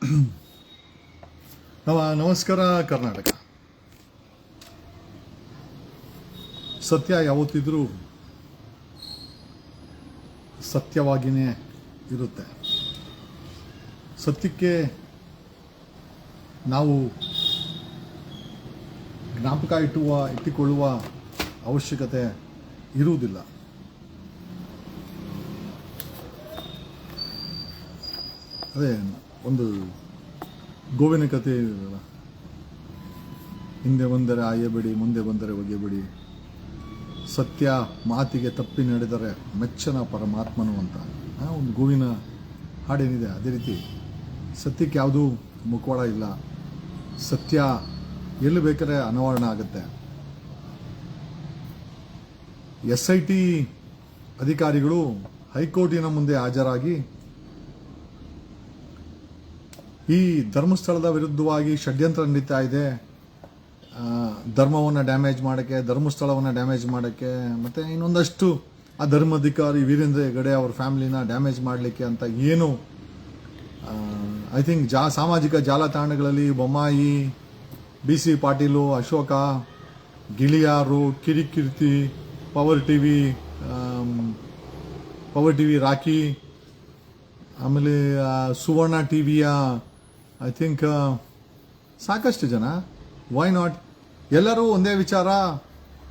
ನಮ, ನಮಸ್ಕಾರ, ಕರ್ನಾಟಕ. ಸತ್ಯ ಯಾವತ್ತಿದ್ರೂ ಸತ್ಯವಾಗಿಯೇ ಇರುತ್ತೆ. ಸತ್ಯಕ್ಕೆ ನಾವು ಜ್ಞಾಪಕ ಇಟ್ಟುವ, ಇಟ್ಟುಕೊಳ್ಳುವ ಅವಶ್ಯಕತೆ ಇರುವುದಿಲ್ಲ. ಅದೇ ಒಂದು ಗೋವಿನ ಕಥೆ ಇದೆಯಲ್ಲ ಹಿಂದೆ ಬಂದರೆ ಆಯಬೇಡಿ, ಮುಂದೆ ಬಂದರೆ ಒಗೆಯಬೇಡಿ. ಸತ್ಯ ಮಾತಿಗೆ ತಪ್ಪಿ ನಡೆದರೆ ಮೆಚ್ಚನ ಪರಮಾತ್ಮನು ಅಂತ. ಒಂದು ಗೋವಿನ ಹಾಡೇನಿದೆ, ಅದೇ ರೀತಿ ಸತ್ಯಕ್ಕೆ ಯಾವುದೂ ಮುಖವಾಡ ಇಲ್ಲ. ಸತ್ಯ ಎಲ್ಲಿ ಬೇಕಾದ್ರೆ ಅನಾವರಣ ಆಗುತ್ತೆ. ಎಸ್ ಐ ಟಿ ಅಧಿಕಾರಿಗಳು ಹೈಕೋರ್ಟಿನ ಮುಂದೆ ಹಾಜರಾಗಿ ಈ ಧರ್ಮಸ್ಥಳದ ವಿರುದ್ಧವಾಗಿ ಷಡ್ಯಂತ್ರ ನಡೀತಾ ಇದೆ. ಧರ್ಮವನ್ನು ಡ್ಯಾಮೇಜ್ ಮಾಡೋಕ್ಕೆ, ಧರ್ಮಸ್ಥಳವನ್ನು ಡ್ಯಾಮೇಜ್ ಮಾಡೋಕ್ಕೆ, ಮತ್ತು ಇನ್ನೊಂದಷ್ಟು ಆ ಧರ್ಮಾಧಿಕಾರಿ ವೀರೇಂದ್ರ ಹೆಗಡೆ ಅವ್ರ ಫ್ಯಾಮಿಲಿನ ಡ್ಯಾಮೇಜ್ ಮಾಡಲಿಕ್ಕೆ ಅಂತ ಏನು ಐ ಥಿಂಕ್ ಜಾ, ಸಾಮಾಜಿಕ ಜಾಲತಾಣಗಳಲ್ಲಿ Bommai, B C Patil, Ashoka, Giliyar, ಕಿರಿಕಿರ್ತಿ power T V power T V Rakhi, ಆಮೇಲೆ ಸುವರ್ಣ ಟಿ ವಿಯ ಐ ಥಿಂಕ್ ಸಾಕಷ್ಟು ಜನ. ವೈ ನಾಟ್ ಎಲ್ಲರೂ ಒಂದೇ ವಿಚಾರ.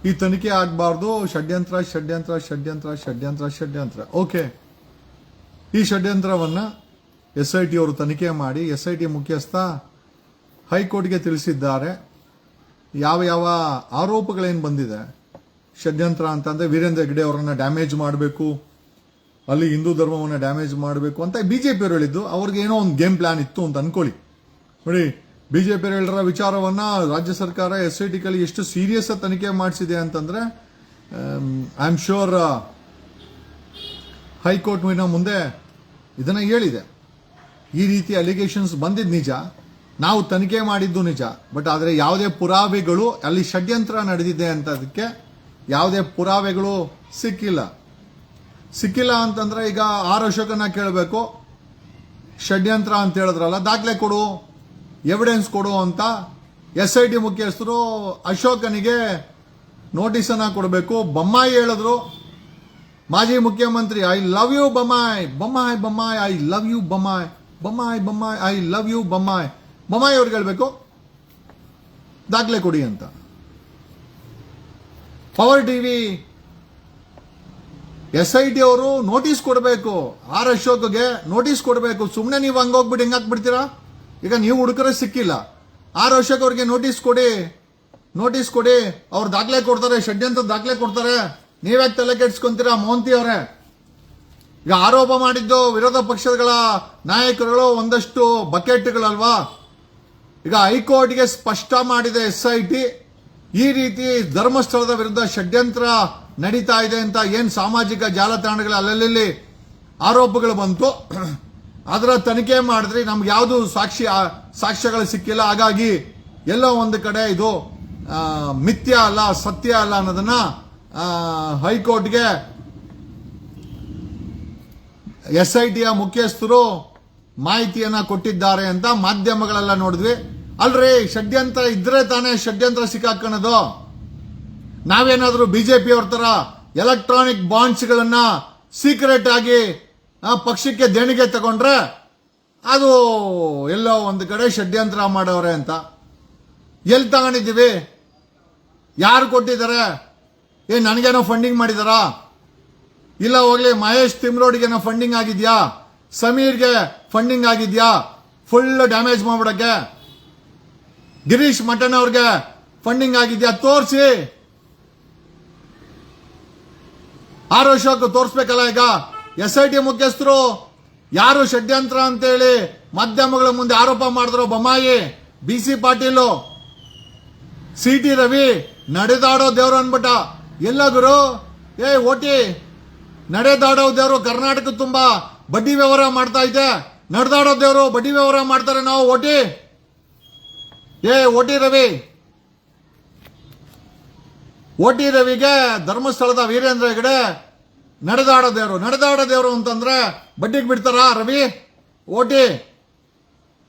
ಈ ತನಿಖೆ ಆಗಬಾರ್ದು. ಷಡ್ಯಂತ್ರ ಷಡ್ಯಂತ್ರ ಷಡ್ಯಂತ್ರ ಷಡ್ಯಂತ್ರ ಷಡ್ಯಂತ್ರ. ಓಕೆ ಈ ಷಡ್ಯಂತ್ರವನ್ನು ಎಸ್ ಐ ಟಿ ಅವರು ತನಿಖೆ ಮಾಡಿ ಎಸ್ ಐ ಟಿ ಮುಖ್ಯಸ್ಥ ಹೈಕೋರ್ಟ್ಗೆ ತಿಳಿಸಿದ್ದಾರೆ. ಯಾವ ಯಾವ ಆರೋಪಗಳೇನು ಬಂದಿದೆ? ಷಡ್ಯಂತ್ರ ಅಂತಂದರೆ ವೀರೇಂದ್ರ ಹೆಗ್ಡೆ ಅವರನ್ನು ಡ್ಯಾಮೇಜ್ ಮಾಡಬೇಕು. ಅಲ್ಲಿ ಹಿಂದೂ ಧರ್ಮವನ್ನು ಡ್ಯಾಮೇಜ್ ಮಾಡಬೇಕು ಅಂತ ಬಿ ಜೆ ಪಿಯವರು ಹೇಳಿದ್ದು. ಅವ್ರಿಗೆ ಏನೋ ಒಂದು ಗೇಮ್ ಪ್ಲಾನ್ ಇತ್ತು ಅಂತ ಅನ್ಕೊಳ್ಳಿ. ನೋಡಿ ಬಿಜೆಪಿ ಹೇಳಿರೋ ವಿಚಾರವನ್ನ ರಾಜ್ಯ ಸರ್ಕಾರ ಎಸ್ ಐ ಟಿ ಕಲ್ಲಿ ಎಷ್ಟು ಸೀರಿಯಸ್ ತನಿಖೆ ಮಾಡಿಸಿದೆ ಅಂತಂದ್ರೆ ಐ ಆಮ್ ಶೋರ್ ಹೈಕೋರ್ಟ್ನ ಮುಂದೆ ಇದನ್ನ ಹೇಳಿದೆ. ಈ ರೀತಿ ಅಲಿಗೇಷನ್ಸ್ ಬಂದಿದ್ದು ನಿಜ. ನಾವು ತನಿಖೆ ಮಾಡಿದ್ದು ನಿಜ. ಬಟ್ ಆದರೆ ಯಾವುದೇ ಪುರಾವೆಗಳು ಅಲ್ಲಿ ಷಡ್ಯಂತ್ರ ನಡೆದಿದೆ ಅಂತ ಅದಕ್ಕೆ ಯಾವುದೇ ಪುರಾವೆಗಳು ಸಿಕ್ಕಿಲ್ಲ. ಸಿಕ್ಕಿಲ್ಲ ಅಂತಂದ್ರೆ ಈಗ ಆರ್ ಅಶೋಕನ ಕೇಳಬೇಕು. ಷಡ್ಯಂತ್ರ ಅಂತ ಹೇಳಿದ್ರಲ್ಲ, ದಾಖಲೆ ಕೊಡು ಎವಿಡೆನ್ಸ್ ಕೊಡು ಅಂತ ಎಸ್ ಐ ಟಿ ಮುಖ್ಯಸ್ಥರು ಅಶೋಕನಿಗೆ ನೋಟಿಸನ್ನು ಕೊಡಬೇಕು. ಬೊಮ್ಮಾಯಿ ಹೇಳಿದ್ರು, ಮಾಜಿ ಮುಖ್ಯಮಂತ್ರಿ I love you Bommai Bommai Bommai I love you Bommai Bommai Bommai I love you Bommai. Bommai ಅವ್ರಿಗೆ ಹೇಳಬೇಕು, ದಾಖಲೆ ಕೊಡಿ ಅಂತ. Power TV S I T ಅವರು ನೋಟಿಸ್ ಕೊಡಬೇಕು. ಆರ್ ಅಶೋಕ್ಗೆ ನೋಟಿಸ್ ಕೊಡಬೇಕು. ಸುಮ್ಮನೆ ನೀವು ಹಂಗೋಗ್ಬಿಟ್ಟು ಹೆಂಗ್ ಹಾಕ್ಬಿಡ್ತೀರಾ? ಈಗ ನೀವು ಹುಡುಕರೆ ಸಿಕ್ಕಿಲ್ಲ. ಆರ್ ಅಶೋಕ್ ಅವ್ರಿಗೆ ನೋಟಿಸ್ ಕೊಡಿ. ನೋಟಿಸ್ ಕೊಡಿ. ಅವ್ರು ದಾಖಲೆ ಕೊಡ್ತಾರೆ, ಷಡ್ಯಂತ್ರ ದಾಖಲೆ ಕೊಡ್ತಾರೆ. ನೀವ್ಯಾಕೆ ತಲೆ ಕೆಡ್ಸ್ಕೊಂತೀರಾ ಮೋಹಂತಿ ಅವರೇ? ಈಗ ಆರೋಪ ಮಾಡಿದ್ದು ವಿರೋಧ ಪಕ್ಷಗಳ ನಾಯಕರುಗಳು ಒಂದಷ್ಟು ಬಕೆಟ್ಗಳಲ್ವಾ? ಈಗ ಹೈಕೋರ್ಟ್ಗೆ ಸ್ಪಷ್ಟ ಮಾಡಿದೆ ಎಸ್ ಐ ಟಿ. ಈ ರೀತಿ ಧರ್ಮಸ್ಥಳದ ವಿರುದ್ಧ ಷಡ್ಯಂತ್ರ ನಡೀತಾ ಇದೆ ಅಂತ ಏನ್ ಸಾಮಾಜಿಕ ಜಾಲತಾಣಗಳ ಅಲ್ಲಲ್ಲಿ ಆರೋಪಗಳು ಬಂತು. ಅದರ ತನಿಖೆ ಮಾಡಿದ್ರೆ ನಮ್ಗೆ ಯಾವುದು ಸಾಕ್ಷಿ ಸಾಕ್ಷ್ಯಗಳು ಸಿಕ್ಕಿಲ್ಲ. ಹಾಗಾಗಿ ಎಲ್ಲೋ ಒಂದು ಕಡೆ ಇದು ಮಿಥ್ಯ ಅಲ್ಲ, ಸತ್ಯ ಅಲ್ಲ ಅನ್ನೋದನ್ನ ಹೈಕೋರ್ಟ್ಗೆ ಎಸ್ ಐ ಟಿಯ ಮುಖ್ಯಸ್ಥರು ಮಾಹಿತಿಯನ್ನ ಕೊಟ್ಟಿದ್ದಾರೆ ಅಂತ ಮಾಧ್ಯಮಗಳೆಲ್ಲ ನೋಡಿದ್ವಿ. ಅಲ್ರಿ, ಷಡ್ಯಂತ್ರ ಇದ್ರೆ ತಾನೇ ಷಡ್ಯಂತ್ರ ಸಿಕ್ಕಾಕೊಳ್ಳೋದು ನಾವೇನಾದ್ರೂ ಬಿಜೆಪಿ ಅವ್ರ ಥರ ಎಲೆಕ್ಟ್ರಾನಿಕ್ ಬಾಂಡ್ಸ್ ಗಳನ್ನ ಸೀಕ್ರೆಟ್ ಆಗಿ ಪಕ್ಷಕ್ಕೆ ದೇಣಿಗೆ ತಗೊಂಡ್ರೆ ಅದು ಎಲ್ಲೋ ಒಂದು ಕಡೆ ಷಡ್ಯಂತ್ರ ಮಾಡೋರೆ ಅಂತ. ಎಲ್ಲಿ ತಗೊಂಡಿದ್ದೀವಿ? ಯಾರು ಕೊಟ್ಟಿದ್ದಾರೆ? ಏ, ನನಗೇನೋ ಫಂಡಿಂಗ್ ಮಾಡಿದಾರಾ? ಇಲ್ಲ, ಹೋಗ್ಲಿ, ಮಹೇಶ್ ತಿಮ್ರೋಡ್ಗೇನೋ ಫಂಡಿಂಗ್ ಆಗಿದ್ಯಾ? ಸಮೀರ್ಗೆ ಫಂಡಿಂಗ್ ಆಗಿದ್ಯಾ? ಫುಲ್ ಡ್ಯಾಮೇಜ್ ಮಾಡ್ಬಿಡಕ್ಕೆ. ಗಿರೀಶ್ ಮಟನ್ ಅವ್ರಿಗೆ ಫಂಡಿಂಗ್ ಆಗಿದೆಯಾ? ತೋರಿಸಿ. ಆರ್ ಅಶೋಕ್ ತೋರಿಸ್ಬೇಕಲ್ಲ ಈಗ? ಎಸ್ ಐ ಟಿ ಮುಖ್ಯಸ್ಥರು, ಯಾರು ಷಡ್ಯಂತ್ರ ಅಂತೇಳಿ ಮಾಧ್ಯಮಗಳ ಮುಂದೆ ಆರೋಪ ಮಾಡಿದ್ರು Bommai, B C Patil. C T Ravi, ನಡೆದಾಡೋ ದೇವ್ರು ಅನ್ಬಿಟ್ಟ ಎಲ್ಲ ಗುರು. ಏ, ಓಟಿ, ನಡೆದಾಡೋ ದೇವರು ಕರ್ನಾಟಕ ತುಂಬಾ ಬಡ್ಡಿ ವ್ಯವಹಾರ ಮಾಡ್ತಾ ಇದೆ. ನಡೆದಾಡೋ ದೇವರು ಬಡ್ಡಿ ವ್ಯವಹಾರ ಮಾಡ್ತಾರೆ ನಾವು, ಓಟಿ. ಏ ಓಟಿ ರವಿ. ಓಟಿ ರವಿಗೆ ಧರ್ಮಸ್ಥಳದ ವೀರೇಂದ್ರ ಹೆಗಡೆ ನಡೆದಾಡ ದೇವರು. ನಡೆದಾಡ ದೇವರು ಅಂತಂದ್ರೆ ಬಡ್ಡಿಗೆ ಬಿಡ್ತಾರಾ ರವಿ? ಓಟಿ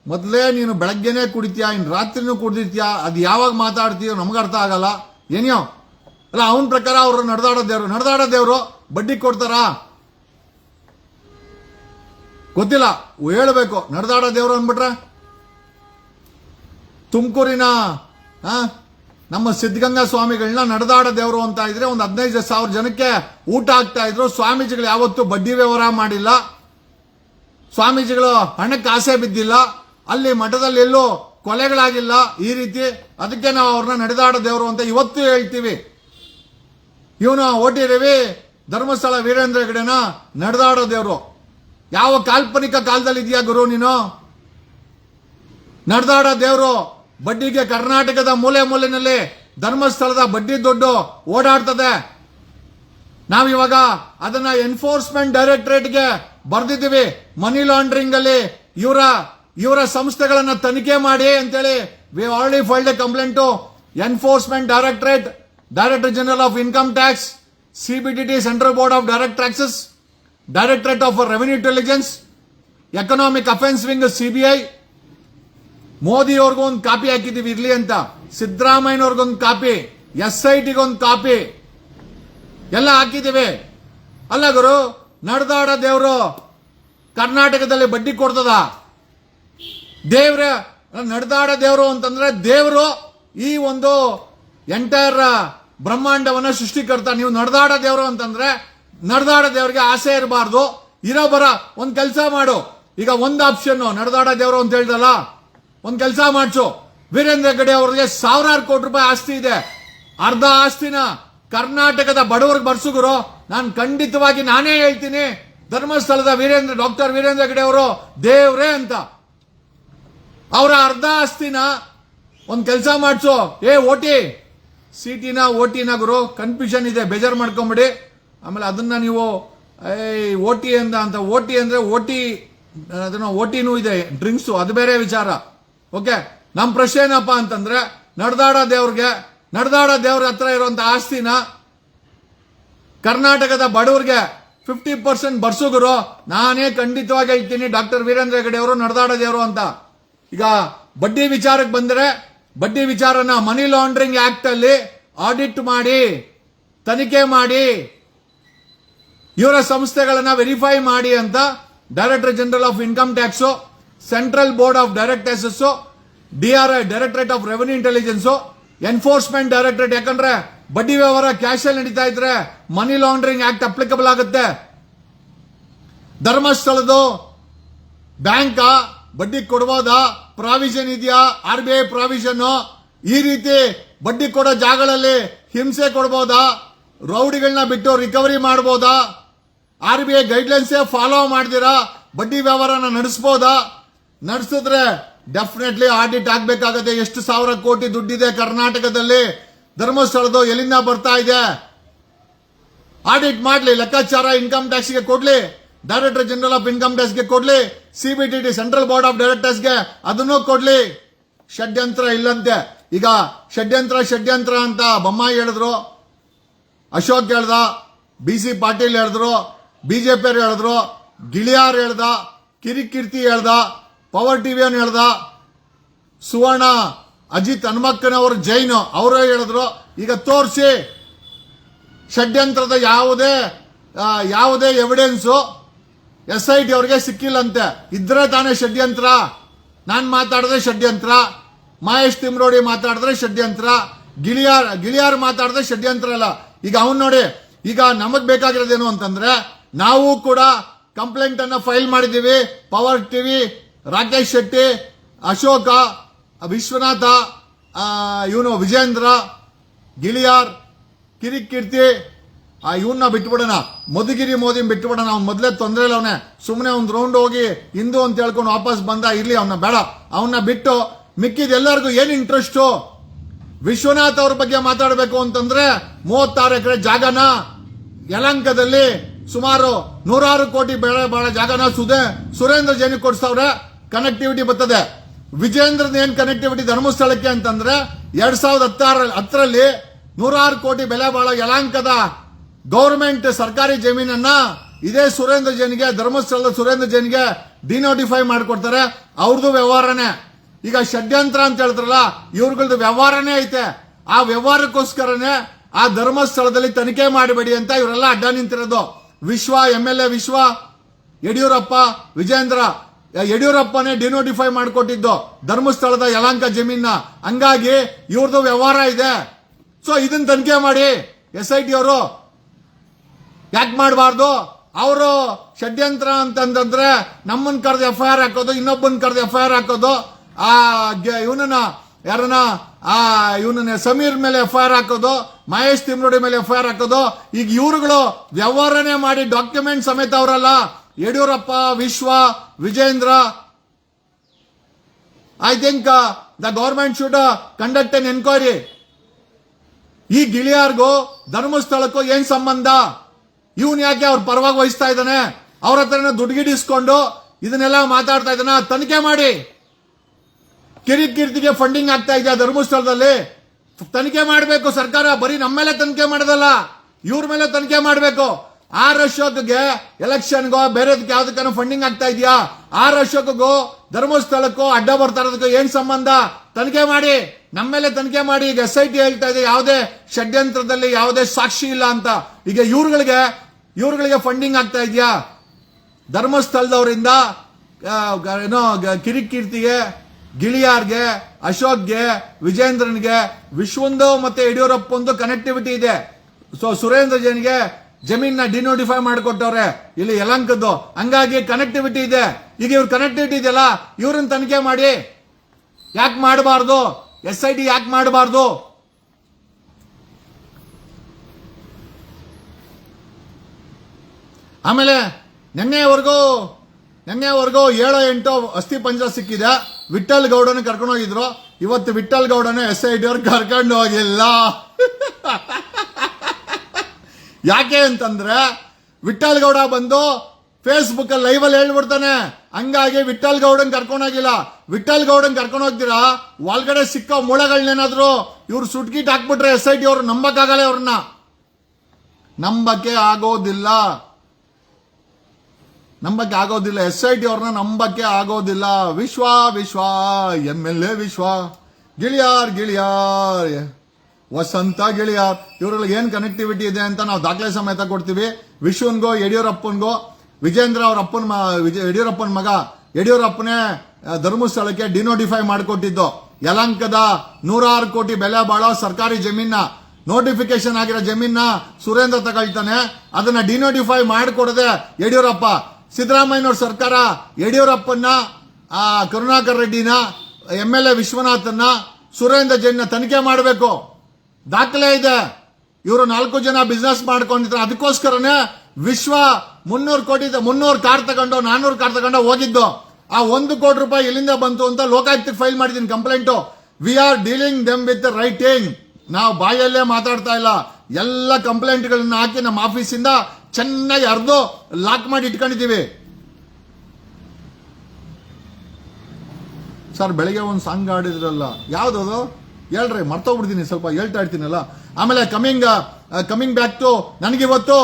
ಮೊದಲೇ ನೀನು ಬೆಳಗ್ಗೆನೆ ಕುಡಿತೀಯ ಇನ್ನು ರಾತ್ರಿನೂ ಕುಡಿದಿರ್ತೀಯ ಅದು ಯಾವಾಗ ಮಾತಾಡ್ತೀಯೋ ನಮ್ಗೆ ಅರ್ಥ ಆಗಲ್ಲ. ಏನ್ಯೋ? ಅಲ್ಲ, ಅವನ ಪ್ರಕಾರ ಅವರು ನಡೆದಾಡೋ ದೇವರು. ನಡೆದಾಡೋ ದೇವರು ಬಡ್ಡಿ ಕೊಡ್ತಾರಾ? ಗೊತ್ತಿಲ್ಲ. ಹೇಳಬೇಕು. ನಡೆದಾಡೋ ದೇವರು ಅಂದ್ಬಿಟ್ರೆ? ತುಮಕೂರಿನ ನಮ್ಮ ಸಿದ್ಧಗಂಗಾ ಸ್ವಾಮಿಗಳನ್ನ ನಡೆದಾಡ ದೇವರು ಅಂತ ಇದ್ರೆ ಒಂದು ಹದಿನೈದು ಸಾವಿರ ಜನಕ್ಕೆ ಊಟ ಆಗ್ತಾ ಇದ್ರು. ಸ್ವಾಮೀಜಿಗಳು ಯಾವತ್ತೂ ಬಡ್ಡಿ ವ್ಯವಹಾರ ಮಾಡಿಲ್ಲ. ಸ್ವಾಮೀಜಿಗಳು ಹಣಕ್ಕೆ ಆಸೆ ಬಿದ್ದಿಲ್ಲ. ಅಲ್ಲಿ ಮಠದಲ್ಲಿ ಎಲ್ಲೂ ಕೊಲೆಗಳಾಗಿಲ್ಲ ಈ ರೀತಿ. ಅದಕ್ಕೆ ನಾವು ಅವ್ರನ್ನ ನಡೆದಾಡ ದೇವರು ಅಂತ ಇವತ್ತು ಹೇಳ್ತೀವಿ. ಇವನು ಓಟಿ ರವಿ, ಧರ್ಮಸ್ಥಳ ವೀರೇಂದ್ರ ಹೆಗಡೆನ ನಡೆದಾಡೋ ದೇವರು. ಯಾವ ಕಾಲ್ಪನಿಕ ಕಾಲದಲ್ಲಿ ಇದೆಯಾ ಗುರು ನೀನು? ನಡೆದಾಡೋ ದೇವರು. ಬಡ್ಡಿಗೆ ಕರ್ನಾಟಕದ ಮೂಲೆ ಮೂಲೆಯಲ್ಲಿ ಧರ್ಮಸ್ಥಳದ ಬಡ್ಡಿ ದುಡ್ಡು ಓಡಾಡ್ತದೆ. ನಾವಿವಾಗ ಅದನ್ನ ಎನ್ಫೋರ್ಸ್ಮೆಂಟ್ ಡೈರೆಕ್ಟರೇಟ್ಗೆ ಬರ್ದಿದ್ದೀವಿ. ಮನಿ ಲಾಂಡ್ರಿಂಗ್ ಅಲ್ಲಿ ಇವರ ಇವರ ಸಂಸ್ಥೆಗಳನ್ನ ತನಿಖೆ ಮಾಡಿ ಅಂತೇಳಿ we already filed a complaint to enforcement directorate director general of income tax CBDT central board of direct taxes directorate of revenue intelligence economic offence wing CBI Modi ಅವ್ರಿಗೊಂದು copy ಹಾಕಿದ್ದೀವಿ, ಇರ್ಲಿ ಅಂತ. ಸಿದ್ದರಾಮಯ್ಯನವ್ರಿಗೊಂದು ಕಾಪಿ ಎಸ್ ಐ ಟಿಗೊಂದು copy, ಎಲ್ಲ ಹಾಕಿದ್ದೀವಿ. ಅಲ್ಲ ಗುರು, ನಡೆದಾಡ ದೇವರು ಕರ್ನಾಟಕದಲ್ಲಿ ಬಡ್ಡಿ ಕೊಡ್ತದ? ದೇವ್ರ, ನಡೆದಾಡ ದೇವರು ಅಂತಂದ್ರೆ ದೇವರು ಈ ಒಂದು ಎಂಟೈರ್ ಬ್ರಹ್ಮಾಂಡವನ್ನ ಸೃಷ್ಟಿಕರ್ತ. ನೀವು ನಡೆದಾಡ ದೇವರು ಅಂತಂದ್ರೆ ನಡೆದಾಡ ದೇವರಿಗೆ ಆಸೆ ಇರಬಾರ್ದು. ಇರೋ ಬರ ಒಂದು ಕೆಲಸ ಮಾಡು. ಈಗ ಒಂದು ಆಪ್ಷನ್ ನಡೆದಾಡ ದೇವರು ಅಂತ ಹೇಳ್ದಲ್ಲ? ಒಂದ್ ಕೆಲಸ ಮಾಡಿಸು. ವೀರೇಂದ್ರ ಹೆಗ್ಗಡೆ ಅವ್ರಿಗೆ ಸಾವಿರಾರು ಕೋಟಿ ರೂಪಾಯಿ ಆಸ್ತಿ ಇದೆ. ಅರ್ಧ ಆಸ್ತಿನ ಕರ್ನಾಟಕದ ಬಡವರಿಗೆ ಬರ್ಸುಗುರು ನಾನು ಖಂಡಿತವಾಗಿ ನಾನೇ ಹೇಳ್ತೀನಿ. ಧರ್ಮಸ್ಥಳದ ವೀರೇಂದ್ರ, ಡಾಕ್ಟರ್ ವೀರೇಂದ್ರ ಹೆಗ್ಗಡೆ ಅವರು ದೇವ್ರೇ ಅಂತ. ಅವರ ಅರ್ಧ ಆಸ್ತಿನ ಒಂದ್ ಕೆಲಸ ಮಾಡಿಸು. ಏ, ಓಟಿ. ಸಿಟಿನ, ಓಟಿನ ಗುರು ಕನ್ಫ್ಯೂಷನ್ ಇದೆ. ಬೇಜಾರು ಮಾಡ್ಕೊಂಬಿಡಿ. ಆಮೇಲೆ ಅದನ್ನ ನೀವು, ಏಯ್, ಓಟಿ ಅಂತ ಅಂತ. ಓಟಿ ಅಂದ್ರೆ ಓಟಿ, ಅದನ್ನ ಓಟಿನೂ ಇದೆ. ಡ್ರಿಂಕ್ಸು, ಅದು ಬೇರೆ ವಿಚಾರ. ಓಕೆ ನಮ್ಮ ಪ್ರಶ್ನೆ ಏನಪ್ಪ ಅಂತಂದ್ರೆ, ನಡೆದಾಡ ದೇವ್ರಿಗೆ, ನಡೆದಾಡ ದೇವ್ರ ಹತ್ರ ಇರುವಂತ ಆಸ್ತಿನ ಕರ್ನಾಟಕದ ಬಡವರಿಗೆ ಫಿಫ್ಟಿ ಪರ್ಸೆಂಟ್ ಬರ್ಸುಗರು ನಾನೇ ಖಂಡಿತವಾಗಿ ಹೇಳ್ತೀನಿ ಡಾಕ್ಟರ್ ವೀರೇಂದ್ರ ಹೆಗಡೆ ಅವರು ನಡೆದಾಡ ದೇವರು ಅಂತ. ಈಗ ಬಡ್ಡಿ ವಿಚಾರಕ್ಕೆ ಬಂದರೆ, ಬಡ್ಡಿ ವಿಚಾರನ ಮನಿ ಲಾಂಡ್ರಿಂಗ್ ಆಕ್ಟ್ ಅಲ್ಲಿ ಆಡಿಟ್ ಮಾಡಿ, ತನಿಖೆ ಮಾಡಿ, ಇವರ ಸಂಸ್ಥೆಗಳನ್ನ ವೆರಿಫೈ ಮಾಡಿ ಅಂತ director general of income tax central board of directors DRI directorate of revenue intelligence enforcement directorate ಯಾಕಂದ್ರೆ ಬಡ್ಡಿ ವ್ಯವಹಾರ ಕ್ಯಾಶ್ ಅಲ್ಲಿ ನಡೀತಾ ಇದ್ರೆ ಮನಿ ಲಾಂಡ್ರಿಂಗ್ ಆಕ್ಟ್ ಅಪ್ಲಿಕಬಲ್ ಆಗುತ್ತೆ. ಧರ್ಮಸ್ಥಳದ ಬ್ಯಾಂಕ್ ಬಡ್ಡಿ ಕೊಡ್ಬೋದಾ ಪ್ರಾವಿಷನ್ ಇದೆಯಾ? ಆರ್ ಬಿ ಐ ಪ್ರಾವಿಷನ್ ಈ ರೀತಿ ಬಡ್ಡಿ ಕೊಡೋ ಜಾಗಗಳಲ್ಲಿ ಹಿಂಸೆ ಕೊಡ್ಬೋದಾ? ರೌಡಿಗಳನ್ನ ಬಿಟ್ಟು ರಿಕವರಿ ಮಾಡಬಹುದಾ ಆರ್ ಬಿ ಐ ಗೈಡ್ಲೈನ್ಸೇ ಫಾಲೋ ಮಾಡ್ದಿರಾ ಬಡ್ಡಿ ವ್ಯವಹಾರನ ನಡೆಸ್ಬೋದಾ? ನಡೆಸಿದ್ರೆ ಡೆಫಿನೆಟ್ಲಿ ಆಡಿಟ್ ಆಗಬೇಕಾಗತ್ತೆ. ಎಷ್ಟು ಸಾವಿರ ಕೋಟಿ ದುಡ್ಡಿದೆ ಕರ್ನಾಟಕದಲ್ಲಿ? ಧರ್ಮಸ್ಥಳದ್ದು ಎಲ್ಲಿಂದ ಬರ್ತಾ ಇದೆ? ಆಡಿಟ್ ಮಾಡ್ಲಿ, ಲೆಕ್ಕಾಚಾರ ಇನ್ಕಮ್ ಟ್ಯಾಕ್ಸ್ಗೆ ಕೊಡ್ಲಿ ಡೈರೆಕ್ಟರ್ ಜನರಲ್ ಆಫ್ ಇನ್ಕಮ್ ಟ್ಯಾಕ್ಸ್ಗೆ ಕೊಡ್ಲಿ ಸಿಬಿಟಿಟಿ ಸೆಂಟ್ರಲ್ ಬೋರ್ಡ್ ಆಫ್ ಡೈರೆಕ್ಟರ್ಸ್ಗೆ ಅದನ್ನು ಕೊಡ್ಲಿ. ಷಡ್ಯಂತ್ರ ಇಲ್ಲಂತೆ. ಈಗ ಷಡ್ಯಂತ್ರ ಷಡ್ಯಂತ್ರ ಅಂತ ಬೊಮ್ಮಾಯಿ ಹೇಳಿದ್ರು, ಅಶೋಕ್ ಹೇಳ್ದ ಬಿ ಸಿ ಪಾಟೀಲ್ ಹೇಳಿದ್ರು ಬಿಜೆಪಿ ಹೇಳಿದ್ರು, ಗಿಳಿಯಾರ್ ಹೇಳ್ದ, ಕಿರಿಕೀರ್ತಿ ಹೇಳ್ದ ಪವರ್ ಟಿವಿಯನ್ ಹೇಳ್ದ ಸುವರ್ಣ, ಅಜಿತ್ ಹನುಮಕ್ಕನವರು ಜೈನು. ಅವರೇ ಹೇಳಿದ್ರು, ಈಗ ತೋರಿಸಿ. ಷಡ್ಯಂತ್ರದ ಯಾವುದೇ ಯಾವುದೇ ಎವಿಡೆನ್ಸು ಎಸ್ ಐ ಟಿ ಅವ್ರಿಗೆ ಸಿಕ್ಕಿಲ್ಲಂತೆ. ಇದ್ರೆ ತಾನೇ ಷಡ್ಯಂತ್ರ. ನಾನು ಮಾತಾಡಿದ್ರೆ ಷಡ್ಯಂತ್ರ. ಮಹೇಶ್ ತಿಮ್ರೋಡಿ ಮಾತಾಡಿದ್ರೆ ಷಡ್ಯಂತ್ರ. ಗಿಳಿಯಾರ್ ಗಿಳಿಯಾರ್ ಮಾತಾಡಿದ್ರೆ ಷಡ್ಯಂತ್ರ ಅಲ್ಲ. ಈಗ ಅವನ್ ನೋಡಿ, ಈಗ ನಮಗೆ ಬೇಕಾಗಿರೋದೇನು ಅಂತಂದ್ರೆ, ನಾವು ಕೂಡ ಕಂಪ್ಲೇಂಟ್ ಅನ್ನ ಫೈಲ್ ಮಾಡಿದೀವಿ ಪವರ್ ಟಿವಿ ರಾಕೇಶ್ ಶೆಟ್ಟಿ, ಅಶೋಕ, ವಿಶ್ವನಾಥ ಇವನು ವಿಜೇಂದ್ರ, ಗಿಳಿಯಾರ್ ಆ ಇವನ್ನ ಬಿಟ್ಬಿಡೋಣ. ಮಧುಗಿರಿ ಮೋದಿ ಬಿಟ್ಬಿಡೋಣ. ಅವ್ನು ಮೊದಲೇ ತೊಂದರೆ ಇಲ್ಲ ಅವನೇ. ಸುಮ್ಮನೆ ಒಂದು ರೌಂಡ್ ಹೋಗಿ ಹಿಂದೂ ಅಂತ ಹೇಳ್ಕೊಂಡು ವಾಪಸ್ ಬಂದ, ಇರ್ಲಿ ಅವನ್ನ ಬೇಡ. ಅವನ್ನ ಬಿಟ್ಟು ಮಿಕ್ಕಿದ ಎಲ್ಲರಿಗೂ ಏನು ಇಂಟ್ರೆಸ್ಟು ವಿಶ್ವನಾಥ್ ಅವ್ರ ಬಗ್ಗೆ ಮಾತಾಡಬೇಕು ಅಂತಂದ್ರೆ ಮೂವತ್ತಾರು ಎಕರೆ ಜಾಗನ ಯಲಂಕದಲ್ಲಿ ಸುಮಾರು ನೂರಾರು ಕೋಟಿ ಬೆಳೆ ಬಾಳ ಜಾಗನ ಸುದೇ ಸುರೇಂದ್ರ ಜೈನ್ ಕೊಡ್ಸವ್ರೆ ಕನೆಕ್ಟಿವಿಟಿ ಬರ್ತದೆ. ವಿಜೇಂದ್ರದ ಏನ್ ಕನೆಕ್ಟಿವಿಟಿ ಧರ್ಮಸ್ಥಳಕ್ಕೆ ಅಂತಂದ್ರೆ ಎರಡ್ ಸಾವಿರದ ಹತ್ತಾರ ಹತ್ತರಲ್ಲಿ ನೂರಾರು ಕೋಟಿ ಬೆಲೆ ಬಾಳೋ ಯಲಾಂಕದ ಗೌರ್ಮೆಂಟ್ ಸರ್ಕಾರಿ ಜಮೀನನ್ನ ಇದೇ ಸುರೇಂದ್ರ ಜೈನ್ಗೆ, ಧರ್ಮಸ್ಥಳದ ಸುರೇಂದ್ರ ಜೈನ್ಗೆ ಡಿನೋಟಿಫೈ ಮಾಡಿಕೊಡ್ತಾರೆ. ಅವ್ರದ್ದು ವ್ಯವಹಾರನೇ. ಈಗ ಷಡ್ಯಂತ್ರ ಅಂತ ಹೇಳ್ತಾರಲ್ಲ ಇವ್ರಗಳದ್ದು ವ್ಯವಹಾರನೇ ಐತೆ. ಆ ವ್ಯವಹಾರಕ್ಕೋಸ್ಕರನೇ ಆ ಧರ್ಮಸ್ಥಳದಲ್ಲಿ ತನಿಖೆ ಮಾಡಬೇಡಿ ಅಂತ ಇವರೆಲ್ಲ ಅಡ್ಡ ನಿಂತಿರೋದು. ವಿಶ್ವ M L A Vishwa, Yediyurappa Vijendra ಯಡಿಯೂರಪ್ಪನೇ denotify ಮಾಡಿಕೊಟ್ಟಿದ್ದು ಧರ್ಮಸ್ಥಳದ ಯಲಾಂಕ ಜಮೀನ. ಹಂಗಾಗಿ ಇವ್ರದ್ದು ವ್ಯವಹಾರ ಇದೆ. ಸೊ ಇದನ್ನ ತನಿಖೆ ಮಾಡಿ ಎಸ್ ಐ ಟಿ ಅವರು. ಯಾಕೆ ಮಾಡಬಾರ್ದು? ಅವರು ಷಡ್ಯಂತ್ರ ಅಂತಂದ್ರೆ ನಮ್ಮನ್ನ ಕರೆದು ಎಫ್ ಐ ಆರ್ ಹಾಕೋದು, ಇನ್ನೊಬ್ಬನ ಕರೆದು ಎಫ್ ಐ ಆರ್ ಹಾಕೋದು. ಆ ಇವನನ್ನ, ಯಾರನ್ನ, ಆ, ಇವನನ್ನ ಸಮೀರ್ ಮೇಲೆ ಎಫ್ ಐ ಆರ್ ಹಾಕೋದು, ಮಹೇಶ್ ತಿಮ್ರೋಡಿ ಮೇಲೆ ಎಫ್ ಐ ಆರ್ ಹಾಕೋದು. ಈಗ ಇವರುಗಳು ವ್ಯವಹಾರನೇ ಮಾಡಿ ಡಾಕ್ಯುಮೆಂಟ್ ಸಮೇತ ಅವರಲ್ಲ. Yediyurappa, Vishwa, Vijendra I think the government should conduct an enquiry ಈ ಗಿಳಿಯಾರ್ಗೂ ಧರ್ಮಸ್ಥಳಕ್ಕೂ ಏನ್ ಸಂಬಂಧ? ಇವನ್ ಯಾಕೆ ಅವ್ರ ಪರವಾಗಿ ವಹಿಸ್ತಾ ಇದ್ದಾನೆ? ಅವ್ರ ಹತ್ರನ ದುಡ್ಡು ಗಿಡಿಸ್ಕೊಂಡು ಇದನ್ನೆಲ್ಲ ಮಾತಾಡ್ತಾ ಇದ್ದಾನ? ತನಿಖೆ ಮಾಡಿ. ಕಿರಿಕೀರ್ತಿಗೆ ಫಂಡಿಂಗ್ ಆಗ್ತಾ ಇದೆಯಾ ಧರ್ಮಸ್ಥಳದಲ್ಲಿ? ತನಿಖೆ ಮಾಡಬೇಕು ಸರ್ಕಾರ, ಬರೀ ನಮ್ಮ ಮೇಲೆ ತನಿಖೆ ಮಾಡೋದಲ್ಲ. ಇವ್ರ ಮೇಲೆ ತನಿಖೆ ಮಾಡಬೇಕು. ಆರ್ ಅಶೋಕ್ಗೆ ಎಲೆಕ್ಷನ್ಗೋ ಬೇರೆದಕ್ಕೆ ಯಾವ್ದಕ್ಕೂ ಫಂಡಿಂಗ್ ಆಗ್ತಾ ಇದೆಯಾ? ಆರ್ ಅಶೋಕ್ಗೂ ಧರ್ಮಸ್ಥಳಕ್ಕೂ ಅಡ್ಡ ಬರ್ತಾ ಇರೋದಕ್ಕೂ ಏನ್ ಸಂಬಂಧ? ತನಿಖೆ ಮಾಡಿ. ನಮ್ಮ ಮೇಲೆ ತನಿಖೆ ಮಾಡಿ. ಈಗ ಎಸ್ ಐ ಟಿ ಹೇಳ್ತಾ ಇದೆ, ಯಾವುದೇ ಷಡ್ಯಂತ್ರದಲ್ಲಿ ಯಾವುದೇ ಸಾಕ್ಷಿ ಇಲ್ಲ ಅಂತ. ಈಗ ಇವ್ರುಗಳಿಗೆ ಇವ್ರುಗಳಿಗೆ ಫಂಡಿಂಗ್ ಆಗ್ತಾ ಇದೆಯಾ? ಧರ್ಮಸ್ಥಳದವರಿಂದ ಏನೋ ಕಿರಿಕೀರ್ತಿಗೆ, ಗಿಳಿಯಾರ್ಗೆ, ಅಶೋಕ್ಗೆ, ವಿಜೇಂದ್ರನ್ಗೆ, ವಿಶ್ವಂದು ಮತ್ತೆ ಯಡಿಯೂರಪ್ಪಂದು ಕನೆಕ್ಟಿವಿಟಿ ಇದೆ. ಸೊ ಸುರೇಂದ್ರ ಜೈನ್ಗೆ ಜಮೀನ ಡಿನೋಟಿಫೈ ಮಾಡಿಕೊಟ್ಟವ್ರೆ. ಇಲ್ಲಿ ಯಲಂಕದ್ದು. ಹಂಗಾಗಿ ಕನೆಕ್ಟಿವಿಟಿ ಇದೆ. ಈಗ ಇವ್ರ ಕನೆಕ್ಟಿವಿಟಿ ಇದೆಯಲ್ಲ, ಇವ್ರನ್ನ ತನಿಖೆ ಮಾಡಿ. ಯಾಕೆ ಮಾಡಬಾರ್ದು? ಎಸ್ ಐ ಟಿ ಯಾಕೆ ಮಾಡಬಾರ್ದು? ಆಮೇಲೆ ನಿನ್ನೆವರೆಗೂ ನಿನ್ನೆವರೆಗೂ ಏಳು ಎಂಟು ಅಸ್ಥಿ ಪಂಜರ ಸಿಕ್ಕಿದೆ. ವಿಠಲ್ ಗೌಡನ ಕರ್ಕೊಂಡು ಹೋಗಿದ್ರು. ಇವತ್ತು ವಿಠಲ್ ಗೌಡನ ಎಸ್ ಐ ಟಿ ಅವ್ರು ಕರ್ಕೊಂಡು ಹೋಗಿಲ್ಲ. ಯಾಕೆ ಅಂತಂದ್ರೆ ವಿಠಲ್ ಗೌಡ ಬಂದು ಫೇಸ್ಬುಕ್ ಅಲ್ಲಿ ಲೈವ್ ಅಲ್ಲಿ ಹೇಳ್ಬಿಡ್ತಾನೆ. ಹಂಗಾಗಿ ವಿಠಲ್ ಗೌಡನ್ ಕರ್ಕೊಂಡೋಗಿಲ್ಲ ವಿಠಲ್ ಗೌಡನ್ ಕರ್ಕೊಂಡು ಹೋಗ್ತೀರಾ? ಒಳಗಡೆ ಸಿಕ್ಕೋ ಮೂಳೆಗಳನ್ನೇನಾದ್ರು ಇವ್ರು ಸುಟ್ಕಿಟ್ ಹಾಕ್ಬಿಟ್ರೆ ಎಸ್ ಐ ಟಿ ಅವ್ರು ನಂಬಕ್ಕಾಗಲ್ಲ ಅವ್ರನ್ನ ನಂಬಕ್ಕೆ ಆಗೋದಿಲ್ಲ. ನಂಬಕ್ಕೆ ಆಗೋದಿಲ್ಲ. ಎಸ್ ಐ ಟಿ ಅವ್ರನ್ನ ನಂಬಕ್ಕೆ ಆಗೋದಿಲ್ಲ. ವಿಶ್ವ ವಿಶ್ವ ಎಂ ಎಲ್ ಎ ವಿಶ್ವ. ಗಿಳಿಯಾರ್ ಗಿಳಿಯಾರ್. ವಸಂತ ಗೆಳೆಯ, ಇವರಲ್ಲಿ ಏನ್ ಕನೆಕ್ಟಿವಿಟಿ ಇದೆ ಅಂತ ನಾವು ದಾಖಲೆ ಸಮೇತ ಕೊಡ್ತೀವಿ. ವಿಶ್ವನ್ಗೋ ಯಡಿಯೂರಪ್ಪನ್ಗೋ, ವಿಜೇಂದ್ರ ಅವ್ರ ಅಪ್ಪನ ವಿಜಯ ಯಡಿಯೂರಪ್ಪನ ಮಗ, ಯಡಿಯೂರಪ್ಪನೇ ಧರ್ಮಸ್ಥಳಕ್ಕೆ ಡಿನೋಟಿಫೈ ಮಾಡಿಕೊಟ್ಟಿದ್ದು. ಯಲಂಕದ ನೂರಾರು ಕೋಟಿ ಬೆಲೆ ಬಾಳೋ ಸರ್ಕಾರಿ ಜಮೀನ ನೋಟಿಫಿಕೇಶನ್ ಆಗಿರೋ ಜಮೀನ ಸುರೇಂದ್ರ ತಗೊಳ್ತಾನೆ. ಅದನ್ನ ಡಿನೋಟಿಫೈ ಮಾಡಿಕೊಡದೆ ಯಡಿಯೂರಪ್ಪ. ಸಿದ್ದರಾಮಯ್ಯನವ್ರ ಸರ್ಕಾರ ಯಡಿಯೂರಪ್ಪನ ಕರುಣಾಕರ್ ರೆಡ್ಡಿನ, ಎಂ ಎಲ್ ಎ ವಿಶ್ವನಾಥನ್ನ, ಸುರೇಂದ್ರ ಜೈನ ತನಿಖೆ ಮಾಡಬೇಕು. ದಾಖಲೆ ಇದೆ. ಇವರು ನಾಲ್ಕು ಜನ ಬಿಸ್ನೆಸ್ ಮಾಡ್ಕೊಂಡಿದ್ರು. ಅದಕ್ಕೋಸ್ಕರನೇ ವಿಶ್ವ ಮುನ್ನೂರು ಕೋಟಿ ಮುನ್ನೂರು ಕಾರ್ ತಗೊಂಡು ನಾನ್ನೂರು ಕಾರ್ ತಗೊಂಡು ಹೋಗಿದ್ದು. ಆ ಒಂದು ಕೋಟಿ ರೂಪಾಯಿ ಇಲ್ಲಿಂದ ಬಂತು ಅಂತ ಲೋಕಾಯುಕ್ತಕ್ಕೆ ಫೈಲ್ ಮಾಡಿದ್ದೀನಿ complaint we are dealing them with writing ನಾವು ಬಾಯಲ್ಲೇ ಮಾತಾಡ್ತಾ ಇಲ್ಲ. ಎಲ್ಲ ಕಂಪ್ಲೇಂಟ್ಗಳನ್ನ ಹಾಕಿ ನಮ್ಮ ಆಫೀಸಿಂದ ಚೆನ್ನಾಗಿ ಅರ್ದು ಲಾಕ್ ಮಾಡಿ ಇಟ್ಕೊಂಡಿದ್ದೀವಿ. ಸರ್, ಬೆಳಿಗ್ಗೆ ಒಂದು ಸಾಂಗ್ ಆಡಿದ್ರಲ್ಲ ಯಾವ್ದದು? ಹೇಳ್ರಿ ಮರ್ತೋಗ್ಬಿಡ್ತೀನಿ ಸ್ವಲ್ಪ ಹೇಳ್ತಾ ಇರ್ತೀನಲ್ಲ. ಆಮೇಲೆ ಕಮಿಂಗ್ ಕಮಿಂಗ್ ಬ್ಯಾಕ್ ಟು ನನಗಿವತ್ತು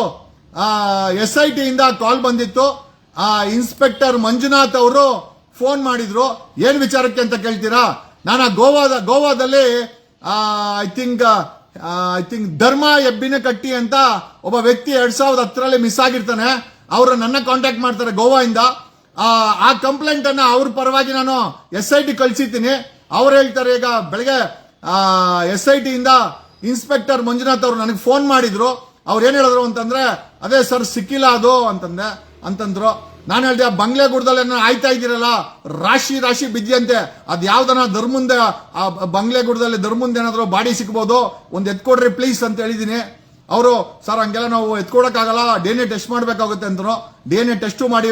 ಎಸ್ ಐ ಟಿಯಿಂದ ಕಾಲ್ ಬಂದಿತ್ತು. ಆ ಇನ್ಸ್ಪೆಕ್ಟರ್ ಮಂಜುನಾಥ್ ಅವರು ಫೋನ್ ಮಾಡಿದ್ರು. ಏನ್ ವಿಚಾರಕ್ಕೆ ಅಂತ ಕೇಳ್ತೀರಾ? ನಾನು ಆ ಗೋವಾದ ಗೋವಾದಲ್ಲಿ ಐ ಥಿಂಕ್ ಐ ಥಿಂಕ್ ಧರ್ಮ ಎಬ್ಬಿನ ಕಟ್ಟಿ ಅಂತ ಒಬ್ಬ ವ್ಯಕ್ತಿ ಎರಡ್ ಸಾವಿರದ ಹತ್ತರಲ್ಲಿ ಮಿಸ್ ಆಗಿರ್ತಾನೆ. ಅವರು ನನ್ನ ಕಾಂಟ್ಯಾಕ್ಟ್ ಮಾಡ್ತಾರೆ ಗೋವಾದಿಂದ ಆ, ಆ ಕಂಪ್ಲೇಂಟ್ ಅನ್ನ ಅವ್ರ ಪರವಾಗಿ ನಾನು ಎಸ್ ಐ ಟಿ ಕಳ್ಸಿದ್ದೀನಿ. ಅವ್ರು ಹೇಳ್ತಾರೆ ಈಗ ಬೆಳಗ್ಗೆ ಎಸ್ ಐ ಟಿಯಿಂದ ಇನ್ಸ್ಪೆಕ್ಟರ್ ಮಂಜುನಾಥ್ ಅವರು ನನಗೆ ಫೋನ್ ಮಾಡಿದ್ರು. ಅವ್ರು ಏನು ಹೇಳಿದ್ರು ಅಂತಂದ್ರೆ, ಅದೇ ಸರ್, ಸಿಕ್ಕಿಲ್ಲ ಅದು, ಅಂತಂದೆ. ಅಂತಂದ್ರು. ನಾನು ಹೇಳ್ದೆ ಬಂಗ್ಲೆ ಗುಡ್ದಲ್ಲಿ ಏನೋ ಆಯ್ತಾ ಇದ್ದೀರಲ್ಲ? ರಾಶಿ ರಾಶಿ ಬಿದ್ದಿಯಂತೆ ಅದ್ ಯಾವ್ದನ ಧರ್ಮುಂದೆ, ಆ ಬಂಗ್ಲೆಗೂಡದಲ್ಲಿ ಧರ್ಮುಂದೆ ಏನಾದರೂ ಬಾಡಿ ಸಿಕ್ಬೋದು ಒಂದು ಎತ್ಕೊಡ್ರಿ ಪ್ಲೀಸ್ ಅಂತ ಹೇಳಿದ್ದೀನಿ ಅವರು, ಸರ್, ಹಂಗೆಲ್ಲ ನಾವು ಎತ್ಕೊಡಕ್ಕಾಗಲ್ಲ. ಡಿ ಎನ್ ಎ ಟೆಸ್ಟ್ ಮಾಡಬೇಕಾಗುತ್ತೆ ಅಂತನೋ ಡಿ ಎನ್ ಎ ಟೆಸ್ಟ್ ಮಾಡಿ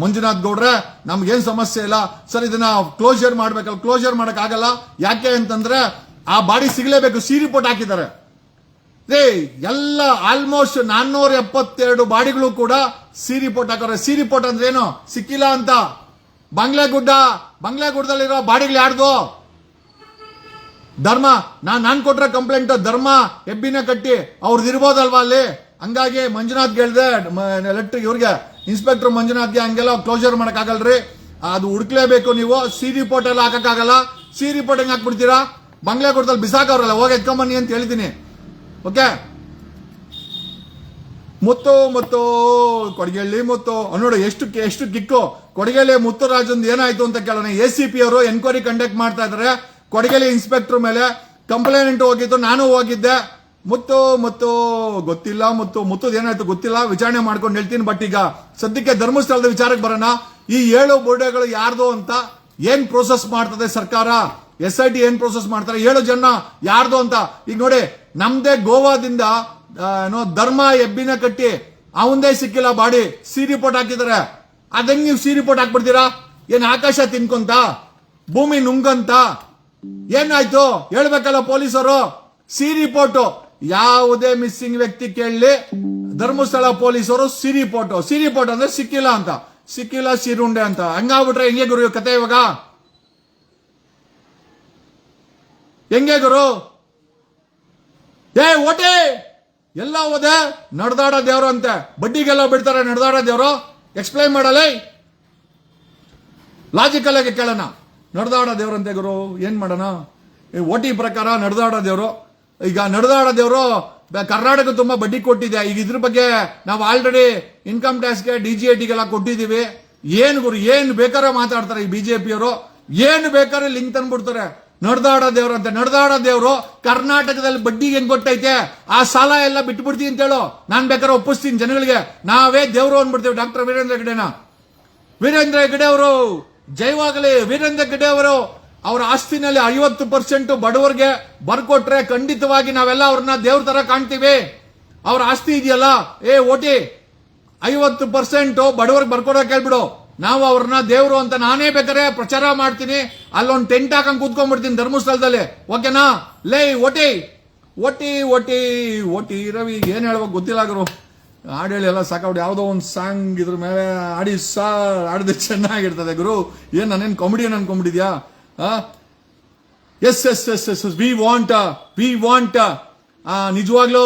ಮಂಜುನಾಥ್ ಗೌಡ್ರೆ, ನಮ್ಗೇನ್ ಸಮಸ್ಯೆ ಇಲ್ಲ. ಸರ್, ಇದನ್ನ ಕ್ಲೋಜರ್ ಮಾಡ್ಬೇಕಲ್ಲ ಕ್ಲೋಜರ್ ಮಾಡಕ್ಕಾಗಲ್ಲ ಯಾಕೆ ಅಂತಂದ್ರೆ, ಆ ಬಾಡಿ ಸಿಗ್ಲೇಬೇಕು, ಸಿ ರಿಪೋರ್ಟ್ ಹಾಕಿದ್ದಾರೆ. ರೇ ಎಲ್ಲ ಆಲ್ಮೋಸ್ಟ್ ನಾನ್ನೂರ ಎಪ್ಪತ್ತೆರಡು ಬಾಡಿಗಳು ಕೂಡ ಸಿ ರಿಪೋರ್ಟ್ ಹಾಕೋರೆ ಸಿ ರಿಪೋರ್ಟ್ ಅಂದ್ರೆ ಏನು? ಸಿಕ್ಕಿಲ್ಲ ಅಂತ. ಬಂಗ್ಲೆಗುಡ್ಡ, ಬಂಗ್ಲೆಗುಡ್ಡದಲ್ಲಿರೋ ಬಾಡಿಗಳು ಯಾರ್ದು? ಧರ್ಮ. ನಾನು ನಾನ್ ಕೊಟ್ರ ಕಂಪ್ಲೇಂಟ್ ಧರ್ಮ ಎಬ್ಬಿನ ಕಟ್ಟಿ ಅವ್ರದ್ದು ಇರ್ಬೋದಲ್ವಾ ಅಲ್ಲಿ? ಹಂಗಾಗಿ ಮಂಜುನಾಥ್ ಹೇಳ್ದೆ ಎಲೆಕ್ಟ್ರಿಕ್ ಇವ್ರಿಗೆ. ಇನ್ಸ್ಪೆಕ್ಟರ್ ಮಂಜುನಾಥ್ಗೆ ಹಂಗೆಲ್ಲ ಕ್ಲೋಸರ್ ರೀ ಅದು ಹುಡುಕ್ಲೇಬೇಕು ನೀವು. ಸಿ ರಿಪೋರ್ಟ್ ಎಲ್ಲ ಹಾಕಕ್ಕಾಗಲ್ಲ. ಸಿ ರಿಪೋರ್ಟ್ ಹೆಂಗ್ ಹಾಕ್ಬಿಡ್ತೀರಾ? ಬಂಗ್ಲೆ ಕೊಡ್ತಲ್ಲಿ ಬಿಸಾಕವ್ರಲ್ಲ ಹೋಗಿ ಎತ್ಕೊಂಬನ್ನಿ ಅಂತ ಹೇಳಿದ್ದೀನಿ. ಓಕೆ ಮುತ್ತು ಮುತ್ತು ಕೊಡಗೇಳಿ ಮುತ್ತು. ನೋಡು, ಎಷ್ಟು ಎಷ್ಟು ಕಿಕ್ಕು. ಕೊಡಗೇಲಿ ಮುತ್ತು ರಾಜಂದು ಏನಾಯ್ತು ಅಂತ ಕೇಳೋಣ. ಎ ಸಿ ಪಿ ಅವರು ಎನ್ಕ್ವೈರಿ ಕಂಡಕ್ಟ್ ಮಾಡ್ತಾ ಇದಾರೆ. ಕೊಡಗೇಳಿ ಇನ್ಸ್ಪೆಕ್ಟರ್ ಮೇಲೆ ಕಂಪ್ಲೇಂಟ್ ಹೋಗಿದ್ದು, ನಾನು ಹೋಗಿದ್ದೆ. ಮುತ್ತು ಮುತ್ತು, ಗೊತ್ತಿಲ್ಲ, ಮುತ್ತು, ಮುತ್ತದ ಏನಾಯ್ತು ಗೊತ್ತಿಲ್ಲ, ವಿಚಾರಣೆ ಮಾಡ್ಕೊಂಡು ಹೇಳ್ತೀನಿ ಬಟ್ ಈಗ ಸದ್ಯಕ್ಕೆ ಧರ್ಮಸ್ಥಳದ ವಿಚಾರಕ್ಕೆ ಬರೋಣ. ಈ ಏಳು ಬೋರ್ಡೆಗಳು ಯಾರ್ದು ಅಂತ ಏನ್ ಪ್ರೋಸೆಸ್ ಮಾಡ್ತದೆ ಸರ್ಕಾರ? ಎಸ್ ಐ ಟಿ ಏನ್ ಪ್ರೋಸೆಸ್ ಮಾಡ್ತಾರೆ? ಏಳು ಜನ ಯಾರ್ದು ಅಂತ? ಈಗ ನೋಡಿ, ನಮ್ದೇ ಗೋವಾದಿಂದ ಏನೋ ಧರ್ಮ ಎಬ್ಬಿನ ಕಟ್ಟಿ, ಅವಂದೇ ಸಿಕ್ಕಿಲ್ಲ ಬಾಡಿ, ಸಿ ರಿಪೋರ್ಟ್ ಹಾಕಿದ್ದಾರೆ. ಅದಂಗ್ ನೀವು ಸಿ ರಿಪೋರ್ಟ್ ಹಾಕ್ಬಿಡ್ತೀರಾ? ಏನ್ ಆಕಾಶ ತಿನ್ಕೊಂತ? ಭೂಮಿ ನುಂಗಂತ? ಏನಾಯ್ತು? ಹೇಳ್ಬೇಕಲ್ಲ ಪೊಲೀಸರು. ಸಿ ರಿಪೋರ್ಟ್ ಯಾವುದೇ ಮಿಸ್ಸಿಂಗ್ ವ್ಯಕ್ತಿ ಕೇಳಲಿ ಧರ್ಮಸ್ಥಳ ಪೊಲೀಸರು ಸಿರಿ ಫೋಟೋ ಸಿರಿ ಫೋಟೋ ಅಂದ್ರೆ ಸಿಕ್ಕಿಲ್ಲ ಅಂತ. ಸಿಕ್ಕಿಲ್ಲ, ಸಿರುಂಡೆ ಅಂತ. ಹಂಗಾಗ್ಬಿಟ್ರೆ ಹೆಂಗೆ ಗುರು ಕತೆ ಇವಾಗ? ಹೆಂಗೆ ಗುರು? ಏ, ಓಟಿ! ಎಲ್ಲ ಹೋದೆ, ನಡೆದಾಡ ದೇವ್ರು ಅಂತೆ. ಬಡ್ಡಿಗೆಲ್ಲ ಬಿಡ್ತಾರೆ, ನಡೆದಾಡ ದೇವ್ರು. ಎಕ್ಸ್ಪ್ಲೈನ್ ಮಾಡಲೇ? ಲಾಜಿಕಲ್ ಆಗಿ ಕೇಳೋಣ. ನಡೆದಾಡ ದೇವ್ರಂತೆ ಗುರು, ಏನ್ ಮಾಡೋಣ? ಓಟಿ ಪ್ರಕಾರ ನಡೆದಾಡ ದೇವ್ರು. ಈಗ ನಡೆದಾಡೋ ದೇವರು ಬ- ಕರ್ನಾಟಕ ತುಂಬಾ ಬಡ್ಡಿ ಕೊಟ್ಟಿದೆ. ಈಗ ಇದ್ರ ಬಗ್ಗೆ ನಾವು ಆಲ್ರೆಡಿ ಇನ್ಕಮ್ ಟ್ಯಾಕ್ಸ್ಗೆ ಡಿ ಜಿ ಟಿಗೆಲ್ಲ ಕೊಟ್ಟಿದೀವಿ ಏನು ಗುರು, ಏನು ಬೇಕಾದ್ರೆ ಮಾತಾಡ್ತಾರೆ ಈ ಬಿಜೆಪಿಯವರು ಏನು ಬೇಕಾದ್ರೆ ಲಿಂಕ್ ತಂದ್ಬಿಡ್ತಾರೆ. ನಡೆದಾಡೋ ದೇವ್ರು ಅಂತ ನಡೆದಾಡೋ ದೇವ್ರು ಕರ್ನಾಟಕದಲ್ಲಿ ಬಡ್ಡಿ ಹೆಂಗ್ ಕೊಟ್ಟೈತೆ ಆ ಸಾಲ ಎಲ್ಲ ಬಿಟ್ಬಿಡ್ತೀನಿ ಅಂತ ಹೇಳೋ. ನಾನು ಬೇಕಾದ್ರೆ ಒಪ್ಪಿಸ್ತೀನಿ ಜನಗಳಿಗೆ. ನಾವೇ ದೇವ್ರು ಅಂದ್ಬಿಡ್ತೀವಿ ಡಾಕ್ಟರ್ ವೀರೇಂದ್ರ ಹೆಗಡೆನ ವೀರೇಂದ್ರ ಹೆಗಡೆ ಅವರು ಜೈವಾಗಲಿ ವೀರೇಂದ್ರ ಹೆಗಡೆ ಅವರು ಅವರ ಆಸ್ತಿನಲ್ಲಿ ಐವತ್ತು ಪರ್ಸೆಂಟ್ ಬಡವರಿಗೆ ಬರ್ಕೊಟ್ರೆ ಖಂಡಿತವಾಗಿ ನಾವೆಲ್ಲ ಅವ್ರನ್ನ ದೇವ್ರ ತರ ಕಾಣ್ತೀವಿ. ಅವ್ರ ಆಸ್ತಿ ಇದೆಯಲ್ಲ? ಏ, ಓಟಿ, ಐವತ್ತು ಪರ್ಸೆಂಟ್ ಬಡವರಿಗೆ ಬರ್ಕೊಡೋಕೆ ಹೇಳ್ಬಿಡು. ನಾವು ಅವ್ರನ್ನ ದೇವ್ರು ಅಂತ ನಾನೇ ಬೇಕಾರೆ ಪ್ರಚಾರ ಮಾಡ್ತೀನಿ. ಅಲ್ಲೊಂದು ಟೆಂಟ್ ಹಾಕಂಗ್ ಕೂತ್ಕೊಂಡ್ಬಿಡ್ತೀನಿ ಧರ್ಮಸ್ಥಳದಲ್ಲಿ. ಓಕೆನಾ? ಲೇ, OT OT OT OT, Ravi, ಏನ್ ಹೇಳ್ಬೇಕು ಗೊತ್ತಿಲ್ಲ ಗುರು. ಹಾಡು ಹೇಳಿ ಎಲ್ಲ ಸಾಕಾಬಿಡಿ ಯಾವುದೋ ಒಂದು ಸಾಂಗ್ ಇದ್ರ ಮೇಲೆ ಆಡಿ ಸಾ ಆಡಿದ್ರೆ ಚೆನ್ನಾಗಿರ್ತದೆ ಗುರು. ಏನ್, ನಾನೇನ್ comedian ಅನ್ಕೊಂಡ್ಬಿಟ್ಟಿದ್ಯಾ? Yes yes yes yes we want we want ನಿಜವಾಗ್ಲೂ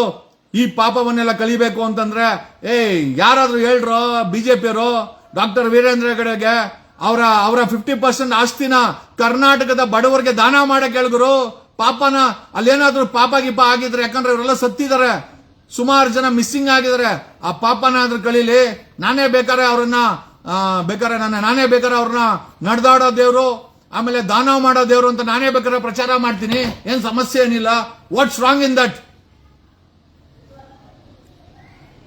ಈ ಪಾಪವನ್ನೆಲ್ಲ ಕಲಿಬೇಕು ಅಂತಂದ್ರೆ ಏ ಯಾರಾದ್ರೂ ಹೇಳ್ರೋ ಬಿಜೆಪಿಯವರು ಡಾಕ್ಟರ್ ವೀರೇಂದ್ರ ಹೆಗಡೆಗೆ, ಅವರ ಅವರ ಫಿಫ್ಟಿ ಪರ್ಸೆಂಟ್ ಆಸ್ತಿನ ಕರ್ನಾಟಕದ ಬಡವರಿಗೆ ದಾನ ಮಾಡಕ್ ಹೇಳಿದ್ರು ಪಾಪನ, ಅಲ್ಲೇನಾದ್ರೂ ಪಾಪ ಗಿಪ ಆಗಿದ್ರೆ, ಯಾಕಂದ್ರೆ ಇವರೆಲ್ಲ ಸತ್ತಿದ್ದಾರೆ. ಸುಮಾರು ಜನ ಮಿಸ್ಸಿಂಗ್ ಆಗಿದ್ದಾರೆ. ಆ ಪಾಪನ ಆದ್ರೂ ಕಲೀಲಿ. ನಾನೇ ಬೇಕಾರೆ ಅವ್ರನ್ನ ಬೇಕಾರೆ ನಾನೇ ಬೇಕಾರೆ ಅವ್ರನ್ನ ನಡೆದಾಡೋ ದೇವ್ರು. ಆಮೇಲೆ ದಾನ ಮಾಡೋ ದೇವರು ಅಂತ ನಾನೇ ಬೇಕಾದ್ರೆ ಪ್ರಚಾರ ಮಾಡ್ತೀನಿ. ಏನು ಸಮಸ್ಯೆ ಏನಿಲ್ಲ. ವಾಟ್ಸ್ ರಾಂಗ್ ಇನ್ ದಟ್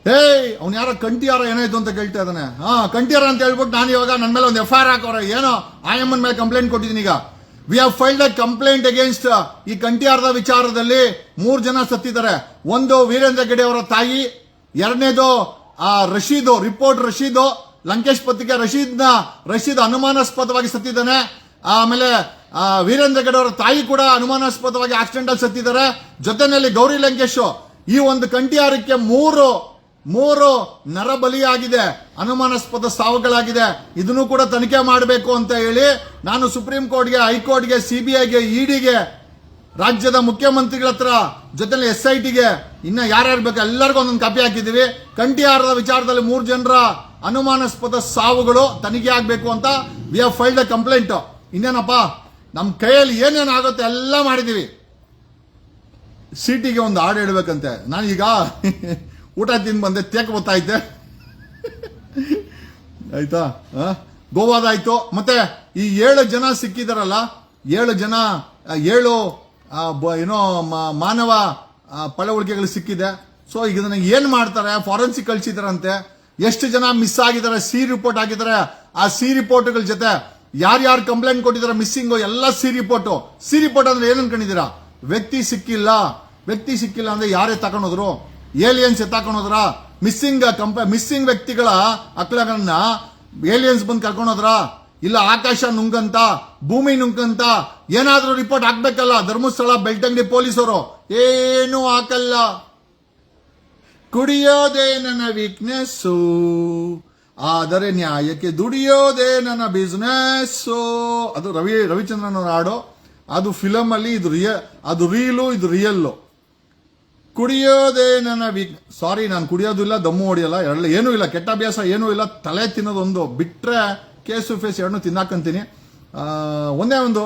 ಏಯ್, ಅವ್ನು ಯಾರೋ ಕಂಟಿಯಾರ ಏನಾಯ್ತು ಅಂತ ಕೇಳ್ತಾ ಇದ್ದಾನೆ. ಹಾ, ಕಂಟಿಯಾರ ಅಂತ ಹೇಳ್ಬಿಟ್ಟು ನಾನು ಇವಾಗ ನನ್ನ ಮೇಲೆ ಒಂದು ಎಫ್ ಐ ಆರ್ ಹಾಕೋರೆ ಏನೋ ಆಯಮ್ಮನ್ ಮೇಲೆ ಕಂಪ್ಲೇಂಟ್ ಕೊಟ್ಟಿದ್ದೀನಿ ಈಗ. We have filed a complaint against ಈ ಕಂಟಿಯಾರದ ವಿಚಾರದಲ್ಲಿ ಮೂರು ಜನ ಸತ್ತಿದ್ದಾರೆ. ಒಂದು ವೀರೇಂದ್ರ ಗಡಿ ಅವರ ತಾಯಿ, ಎರಡನೇದು, ಆ, ರಶೀದು ರಿಪೋರ್ಟ್ ರಶೀದು, ಲಂಕೇಶ್ ಪತ್ರಿಕೆ ರಶೀದ್ನ, ರಶೀದ್ ಅನುಮಾನಾಸ್ಪದವಾಗಿ ಸತ್ತಿದ್ದಾನೆ. ಆಮೇಲೆ ವೀರೇಂದ್ರ ಗಡ ಅವರ ತಾಯಿ ಕೂಡ ಅನುಮಾನಾಸ್ಪದವಾಗಿ ಆಕ್ಸಿಡೆಂಟ್ ಅಲ್ಲಿ ಸತ್ತಿದ್ದಾರೆ. ಜೊತೆನಲ್ಲಿ ಗೌರಿ ಲಂಕೇಶ್ ಈ ಒಂದು ಕಂಠಿಯಾರಕ್ಕೆ ಮೂರು ಮೂರು ನರಬಲಿಯಾಗಿದೆ. ಅನುಮಾನಾಸ್ಪದ ಸಾವುಗಳಾಗಿದೆ. ಇದನ್ನು ಕೂಡ ತನಿಖೆ ಮಾಡಬೇಕು ಅಂತ ಹೇಳಿ ನಾನು ಸುಪ್ರೀಂ ಕೋರ್ಟ್ಗೆ ಹೈಕೋರ್ಟ್ಗೆ ಸಿಬಿಐಗೆ ಇಡಿಗೆ ರಾಜ್ಯದ ಮುಖ್ಯಮಂತ್ರಿಗಳ ಹತ್ರ, ಜೊತೆಲಿ ಎಸ್ ಐ ಟಿಗೆ ಇನ್ನ ಯಾರ್ಯಾರು ಬೇಕು ಎಲ್ಲರಿಗೂ ಒಂದೊಂದು ಕಾಪಿ ಹಾಕಿದೀವಿ ಕಂಠಿಯಾರದ ವಿಚಾರದಲ್ಲಿ ಮೂರು ಜನರ ಅನುಮಾನಾಸ್ಪದ ಸಾವುಗಳು ತನಿಖೆ ಆಗಬೇಕು ಅಂತ we have filed a complaint ಇನ್ನೇನಪ್ಪ ನಮ್ಮ ಕೈಯಲ್ಲಿ ಏನೇನು ಆಗುತ್ತೆ ಎಲ್ಲ ಮಾಡಿದ್ದೀವಿ. ಸಿಟಿಗೆ ಒಂದು ಹಾಡು ಹೇಳ್ಬೇಕಂತೆ. ನಾನೀಗ ಊಟ ತಿಂದು ಬಂದೆ, ತೇಕ್ ಗೊತ್ತಾಯ್ತೆ ಆಯ್ತಾ? ಗೋವಾದಾಯ್ತು ಮತ್ತೆ ಈ ಏಳು ಜನ ಸಿಕ್ಕಿದಾರಲ್ಲ, ಏಳು ಜನ ಏಳು ಏನೋ ಮಾನವ ಪಳವಳಿಕೆಗಳು ಸಿಕ್ಕಿದೆ. ಸೊ ಈಗ ಇದನ್ನ ಏನು ಮಾಡ್ತಾರೆ? ಫಾರೆನ್ಸಿಕ್ ಕಳ್ಸಿದಾರಂತೆ. ಎಷ್ಟು ಜನ ಮಿಸ್ ಆಗಿದ್ದಾರೆ? ಸಿ ರಿಪೋರ್ಟ್ ಆಗಿದ್ದಾರೆ ಆ ಸಿ ರಿಪೋರ್ಟ್ಗಳ ಜೊತೆ ಯಾರ್ಯಾರು ಕಂಪ್ಲೇಂಟ್ ಕೊಟ್ಟಿದ್ದಾರೆ ಮಿಸ್ಸಿಂಗು ಎಲ್ಲ ಸಿ ರಿಪೋರ್ಟ್ ಸಿ ರಿಪೋರ್ಟ್ ಅಂದ್ರೆ ಏನು ಅನ್ಕೊಂಡಿದ್ದೀರಾ ವ್ಯಕ್ತಿ ಸಿಕ್ಕಿಲ್ಲ. ವ್ಯಕ್ತಿ ಸಿಕ್ಕಿಲ್ಲ ಅಂದ್ರೆ ಯಾರೇ ತಗೊಂಡೋದ್ರು? ಏಲಿಯನ್ಸ್ ಎತ್ತಾಕೊಂಡೋದ್ರ ಮಿಸ್ಸಿಂಗ್ ಕಂಪ ಮಿಸ್ಸಿಂಗ್ ವ್ಯಕ್ತಿಗಳ ಅಕ್ಲಗಳನ್ನ ಏಲಿಯನ್ಸ್ ಬಂದು ಕರ್ಕೊಂಡೋದ್ರ? ಇಲ್ಲ ಆಕಾಶ ನುಂಗಂತ, ಭೂಮಿ ನುಂಗಂತ, ಏನಾದ್ರೂ ರಿಪೋರ್ಟ್ ಹಾಕ್ಬೇಕಲ್ಲ, ಧರ್ಮಸ್ಥಳ, ಬೆಳ್ತಂಗಡಿ ಪೊಲೀಸರು? ಏನೂ ಹಾಕಲ್ಲ. ಕುಡಿಯೋದೇ ನನ್ನ ವೀಕ್ನೆಸ್ಸು ಆದರೆ ನ್ಯಾಯಕ್ಕೆ ದುಡಿಯೋದೇ ನನ್ನ ಬಿಸ್ನೆಸ್ ಅದು ರವಿ ರವಿಚಂದ್ರನ್ ಹಾಡು ಅದು ಫಿಲಮ್ ಅಲ್ಲಿ ಇದು ರಿಯ, ಅದು ರೀಲು ಇದು ರಿಯಲ್ಲು ಕುಡಿಯೋದೇ ನನ್ನ ವೀಕ್ ಸಾರಿ ನಾನು ಕುಡಿಯೋದಿಲ್ಲ ದಮ್ಮು ಹೊಡಿಯಲ್ಲ ಎರಡು ಏನೂ ಇಲ್ಲ, ಕೆಟ್ಟ ಅಭ್ಯಾಸ ಏನೂ ಇಲ್ಲ, ತಲೆ ತಿನ್ನೋದೊಂದು. ಬಿಟ್ರೆ ಕೇಸು ಫೇಸ್ ಎರಡನ್ನೂ ತಿನ್ನಾಕಂತೀನಿ. ಒಂದೇ ಒಂದು,